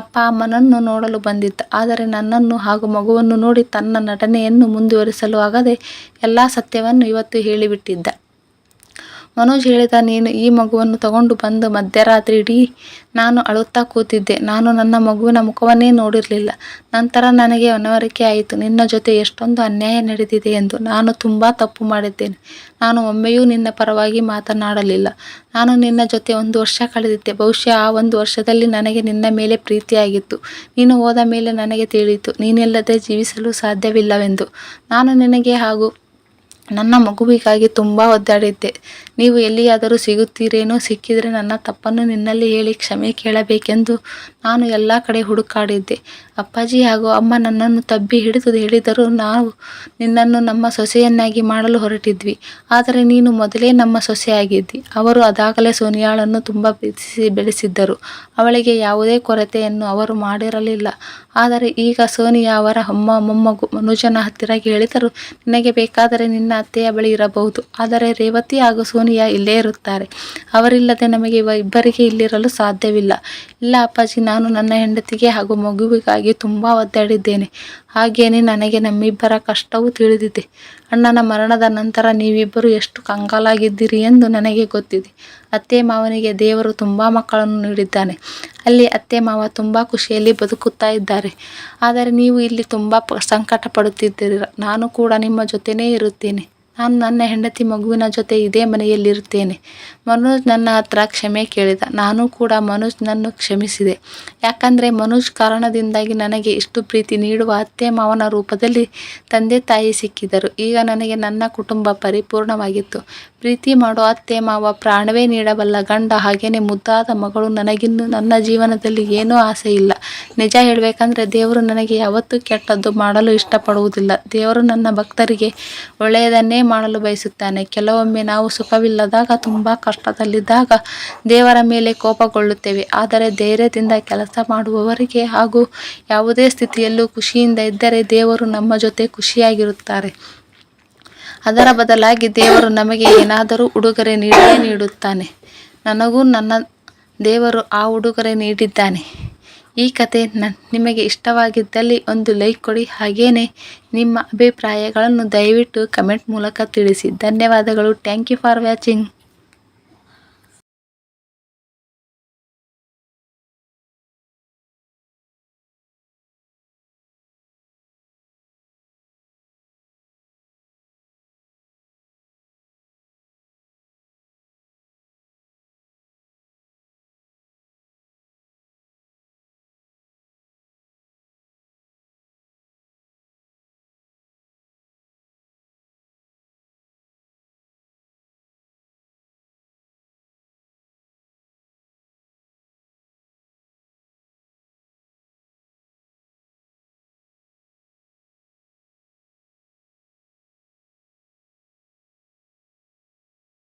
ಅಪ್ಪ ಅಮ್ಮನನ್ನು ನೋಡಲು ಬಂದಿದ್ದ ಆದರೆ ನನ್ನನ್ನು ಹಾಗೂ ಮಗುವನ್ನು ನೋಡಿ ತನ್ನ ನಟನೆಯನ್ನು ಮುಂದುವರಿಸಲು ಆಗದೆ ಎಲ್ಲ ಸತ್ಯವನ್ನು ಇವತ್ತು ಹೇಳಿಬಿಟ್ಟಿದ್ದ. ಮನೋಜ್ ಹೇಳಿದ, ನೀನು ಈ ಮಗುವನ್ನು ತಗೊಂಡು ಬಂದು ಮಧ್ಯರಾತ್ರಿ ಇಡೀ ನಾನು ಅಳುತ್ತಾ ಕೂತಿದ್ದೆ. ನಾನು ನನ್ನ ಮಗುವಿನ ಮುಖವನ್ನೇ ನೋಡಿರಲಿಲ್ಲ. ನಂತರ ನನಗೆ ಮನವರಿಕೆ ಆಯಿತು. ನಿನ್ನ ಜೊತೆ ಎಷ್ಟೊಂದು ಅನ್ಯಾಯ ನಡೆದಿದೆ ಎಂದು ನಾನು ತುಂಬ ತಪ್ಪು ಮಾಡಿದ್ದೇನೆ. ನಾನು ಒಮ್ಮೆಯೂ ನಿನ್ನ ಪರವಾಗಿ ಮಾತನಾಡಲಿಲ್ಲ. ನಾನು ನಿನ್ನ ಜೊತೆ ಒಂದು ವರ್ಷ ಕಳೆದಿದ್ದೆ. ಬಹುಶಃ ಆ ಒಂದು ವರ್ಷದಲ್ಲಿ ನನಗೆ ನಿನ್ನ ಮೇಲೆ ಪ್ರೀತಿಯಾಗಿತ್ತು. ನೀನು ಹೋದ ಮೇಲೆ ನನಗೆ ತಿಳಿಯಿತು. ನೀನಿಲ್ಲದೆ ಜೀವಿಸಲು ಸಾಧ್ಯವಿಲ್ಲವೆಂದು. ನಾನು ನಿನಗೆ ಹಾಗೂ ನನ್ನ ಮಗುವಿಗಾಗಿ ತುಂಬ ಒದ್ದಾಡಿದ್ದೆ. ನೀವು ಎಲ್ಲಿಯಾದರೂ ಸಿಗುತ್ತೀರೇನೋ ಸಿಕ್ಕಿದರೆ ನನ್ನ ತಪ್ಪನ್ನು ನಿನ್ನಲ್ಲಿ ಹೇಳಿ ಕ್ಷಮೆ ಕೇಳಬೇಕೆಂದು ನಾನು ಎಲ್ಲ ಕಡೆ ಹುಡುಕಾಡಿದ್ದೆ. ಅಪ್ಪಾಜಿ ಹಾಗೂ ಅಮ್ಮ ನನ್ನನ್ನು ತಬ್ಬಿ ಹಿಡಿದು ಹೇಳಿದರೂ ನಾವು ನಿನ್ನನ್ನು ನಮ್ಮ ಸೊಸೆಯನ್ನಾಗಿ ಮಾಡಲು ಹೊರಟಿದ್ವಿ. ಆದರೆ ನೀನು ಮೊದಲೇ ನಮ್ಮ ಸೊಸೆಯಾಗಿದ್ದಿ. ಅವರು ಅದಾಗಲೇ ಸೋನಿಯಾಳನ್ನು ತುಂಬ ಪ್ರೀತಿಸಿ ಬೆಳೆಸಿದ್ದರು. ಅವಳಿಗೆ ಯಾವುದೇ ಕೊರತೆಯನ್ನು ಅವರು ಮಾಡಿರಲಿಲ್ಲ. ಆದರೆ ಈಗ ಸೋನಿಯಾ ಅವರ ಅಮ್ಮ, ಮೊಮ್ಮಗು, ಮನುಜನ ಹತ್ತಿರ ಹೇಳಿದರು ನಿನಗೆ ಬೇಕಾದರೆ ನಿನ್ನ ಅತ್ತೆಯ ಬಳಿ ಇರಬಹುದು. ಆದರೆ ರೇವತಿ ಹಾಗೂ ಸೋನಿಯಾ ಇಲ್ಲೇ ಇರುತ್ತಾರೆ. ಅವರಿಲ್ಲದೆ ನಮಗೆ ಇಬ್ಬರಿಗೆ ಇಲ್ಲಿರಲು ಸಾಧ್ಯವಿಲ್ಲ. ಇಲ್ಲ, ಅಪ್ಪಾಜಿ, ನಾನು ನನ್ನ ಹೆಂಡತಿಗೆ ಹಾಗೂ ಮಗುವಿಗಾಗಿ ತುಂಬ ಒದ್ದಾಡಿದ್ದೇನೆ. ಹಾಗೇನೆ ನನಗೆ ನಮ್ಮಿಬ್ಬರ ಕಷ್ಟವೂ ತಿಳಿದಿದೆ. ಅಣ್ಣನ ಮರಣದ ನಂತರ ನೀವಿಬ್ಬರು ಎಷ್ಟು ಕಂಗಾಲಾಗಿದ್ದೀರಿ ಎಂದು ನನಗೆ ಗೊತ್ತಿದೆ. ಅತ್ತೆ ಮಾವನಿಗೆ ದೇವರು ತುಂಬ ಮಕ್ಕಳನ್ನು ನೀಡಿದ್ದಾನೆ. ಅಲ್ಲಿ ಅತ್ತೆ ಮಾವ ತುಂಬ ಖುಷಿಯಲ್ಲಿ ಬದುಕುತ್ತಾ ಇದ್ದಾರೆ. ಆದರೆ ನೀವು ಇಲ್ಲಿ ತುಂಬ ಸಂಕಟ ಪಡುತ್ತಿದ್ದೀರ ನಾನು ಕೂಡ ನಿಮ್ಮ ಜೊತೆನೇ ಇರುತ್ತೇನೆ. ನಾನು ನನ್ನ ಹೆಂಡತಿ ಮಗುವಿನ ಜೊತೆ ಇದೇ ಮನೆಯಲ್ಲಿರುತ್ತೇನೆ. ಮನೋಜ್ ನನ್ನ ಹತ್ರ ಕ್ಷಮೆ ಕೇಳಿದ. ನಾನು ಕೂಡ ಮನೋಜ್ನನ್ನು ಕ್ಷಮಿಸಿದೆ. ಯಾಕಂದರೆ ಮನೋಜ್ ಕಾರಣದಿಂದಾಗಿ ನನಗೆ ಇಷ್ಟು ಪ್ರೀತಿ ನೀಡುವ ಅತ್ತೆ ಮಾವನ ರೂಪದಲ್ಲಿ ತಂದೆ ತಾಯಿ ಸಿಕ್ಕಿದರು. ಈಗ ನನಗೆ ನನ್ನ ಕುಟುಂಬ ಪರಿಪೂರ್ಣವಾಗಿತ್ತು. ಪ್ರೀತಿ ಮಾಡೋ ಅತ್ತೆ ಮಾವ ಪ್ರಾಣವೇ ನೀಡಬಲ್ಲ ಗಂಡ ಹಾಗೇನೆ ಮುದ್ದಾದ ಮಗಳು ನನಗಿನ್ನು ನನ್ನ ಜೀವನದಲ್ಲಿ ಏನೂ ಆಸೆ ಇಲ್ಲ. ನಿಜ ಹೇಳಬೇಕಂದ್ರೆ ದೇವರು ನನಗೆ ಯಾವತ್ತೂ ಕೆಟ್ಟದ್ದು ಮಾಡಲು ಇಷ್ಟಪಡುವುದಿಲ್ಲ. ದೇವರು ನನ್ನ ಭಕ್ತರಿಗೆ ಒಳ್ಳೆಯದನ್ನೇ ಮಾಡಲು ಬಯಸುತ್ತಾನೆ. ಕೆಲವೊಮ್ಮೆ ನಾವು ಸುಖವಿಲ್ಲದಾಗ, ತುಂಬ ಕಷ್ಟದಲ್ಲಿದ್ದಾಗ ದೇವರ ಮೇಲೆ ಕೋಪಗೊಳ್ಳುತ್ತೇವೆ. ಆದರೆ ಧೈರ್ಯದಿಂದ ಕೆಲಸ ಮಾಡುವವರಿಗೆ ಹಾಗೂ ಯಾವುದೇ ಸ್ಥಿತಿಯಲ್ಲೂ ಖುಷಿಯಿಂದ ಇದ್ದರೆ ದೇವರು ನಮ್ಮ ಜೊತೆ ಖುಷಿಯಾಗಿರುತ್ತಾರೆ. ಅದರ ಬದಲಾಗಿ ದೇವರು ನಮಗೆ ಏನಾದರೂ ಉಡುಗೊರೆ ನೀಡೇ ನೀಡುತ್ತಾನೆ. ನನಗೂ ನನ್ನ ದೇವರು ಆ ಉಡುಗೊರೆ ನೀಡಿದ್ದಾನೆ. ಈ ಕತೆ ನಿಮಗೆ ಇಷ್ಟವಾಗಿದ್ದಲ್ಲಿ ಒಂದು ಲೈಕ್ ಕೊಡಿ. ಹಾಗೆಯೇ ನಿಮ್ಮ ಅಭಿಪ್ರಾಯಗಳನ್ನು ದಯವಿಟ್ಟು ಕಮೆಂಟ್ ಮೂಲಕ ತಿಳಿಸಿ. ಧನ್ಯವಾದಗಳು. Thank you for ವ್ಯಾಚಿಂಗ್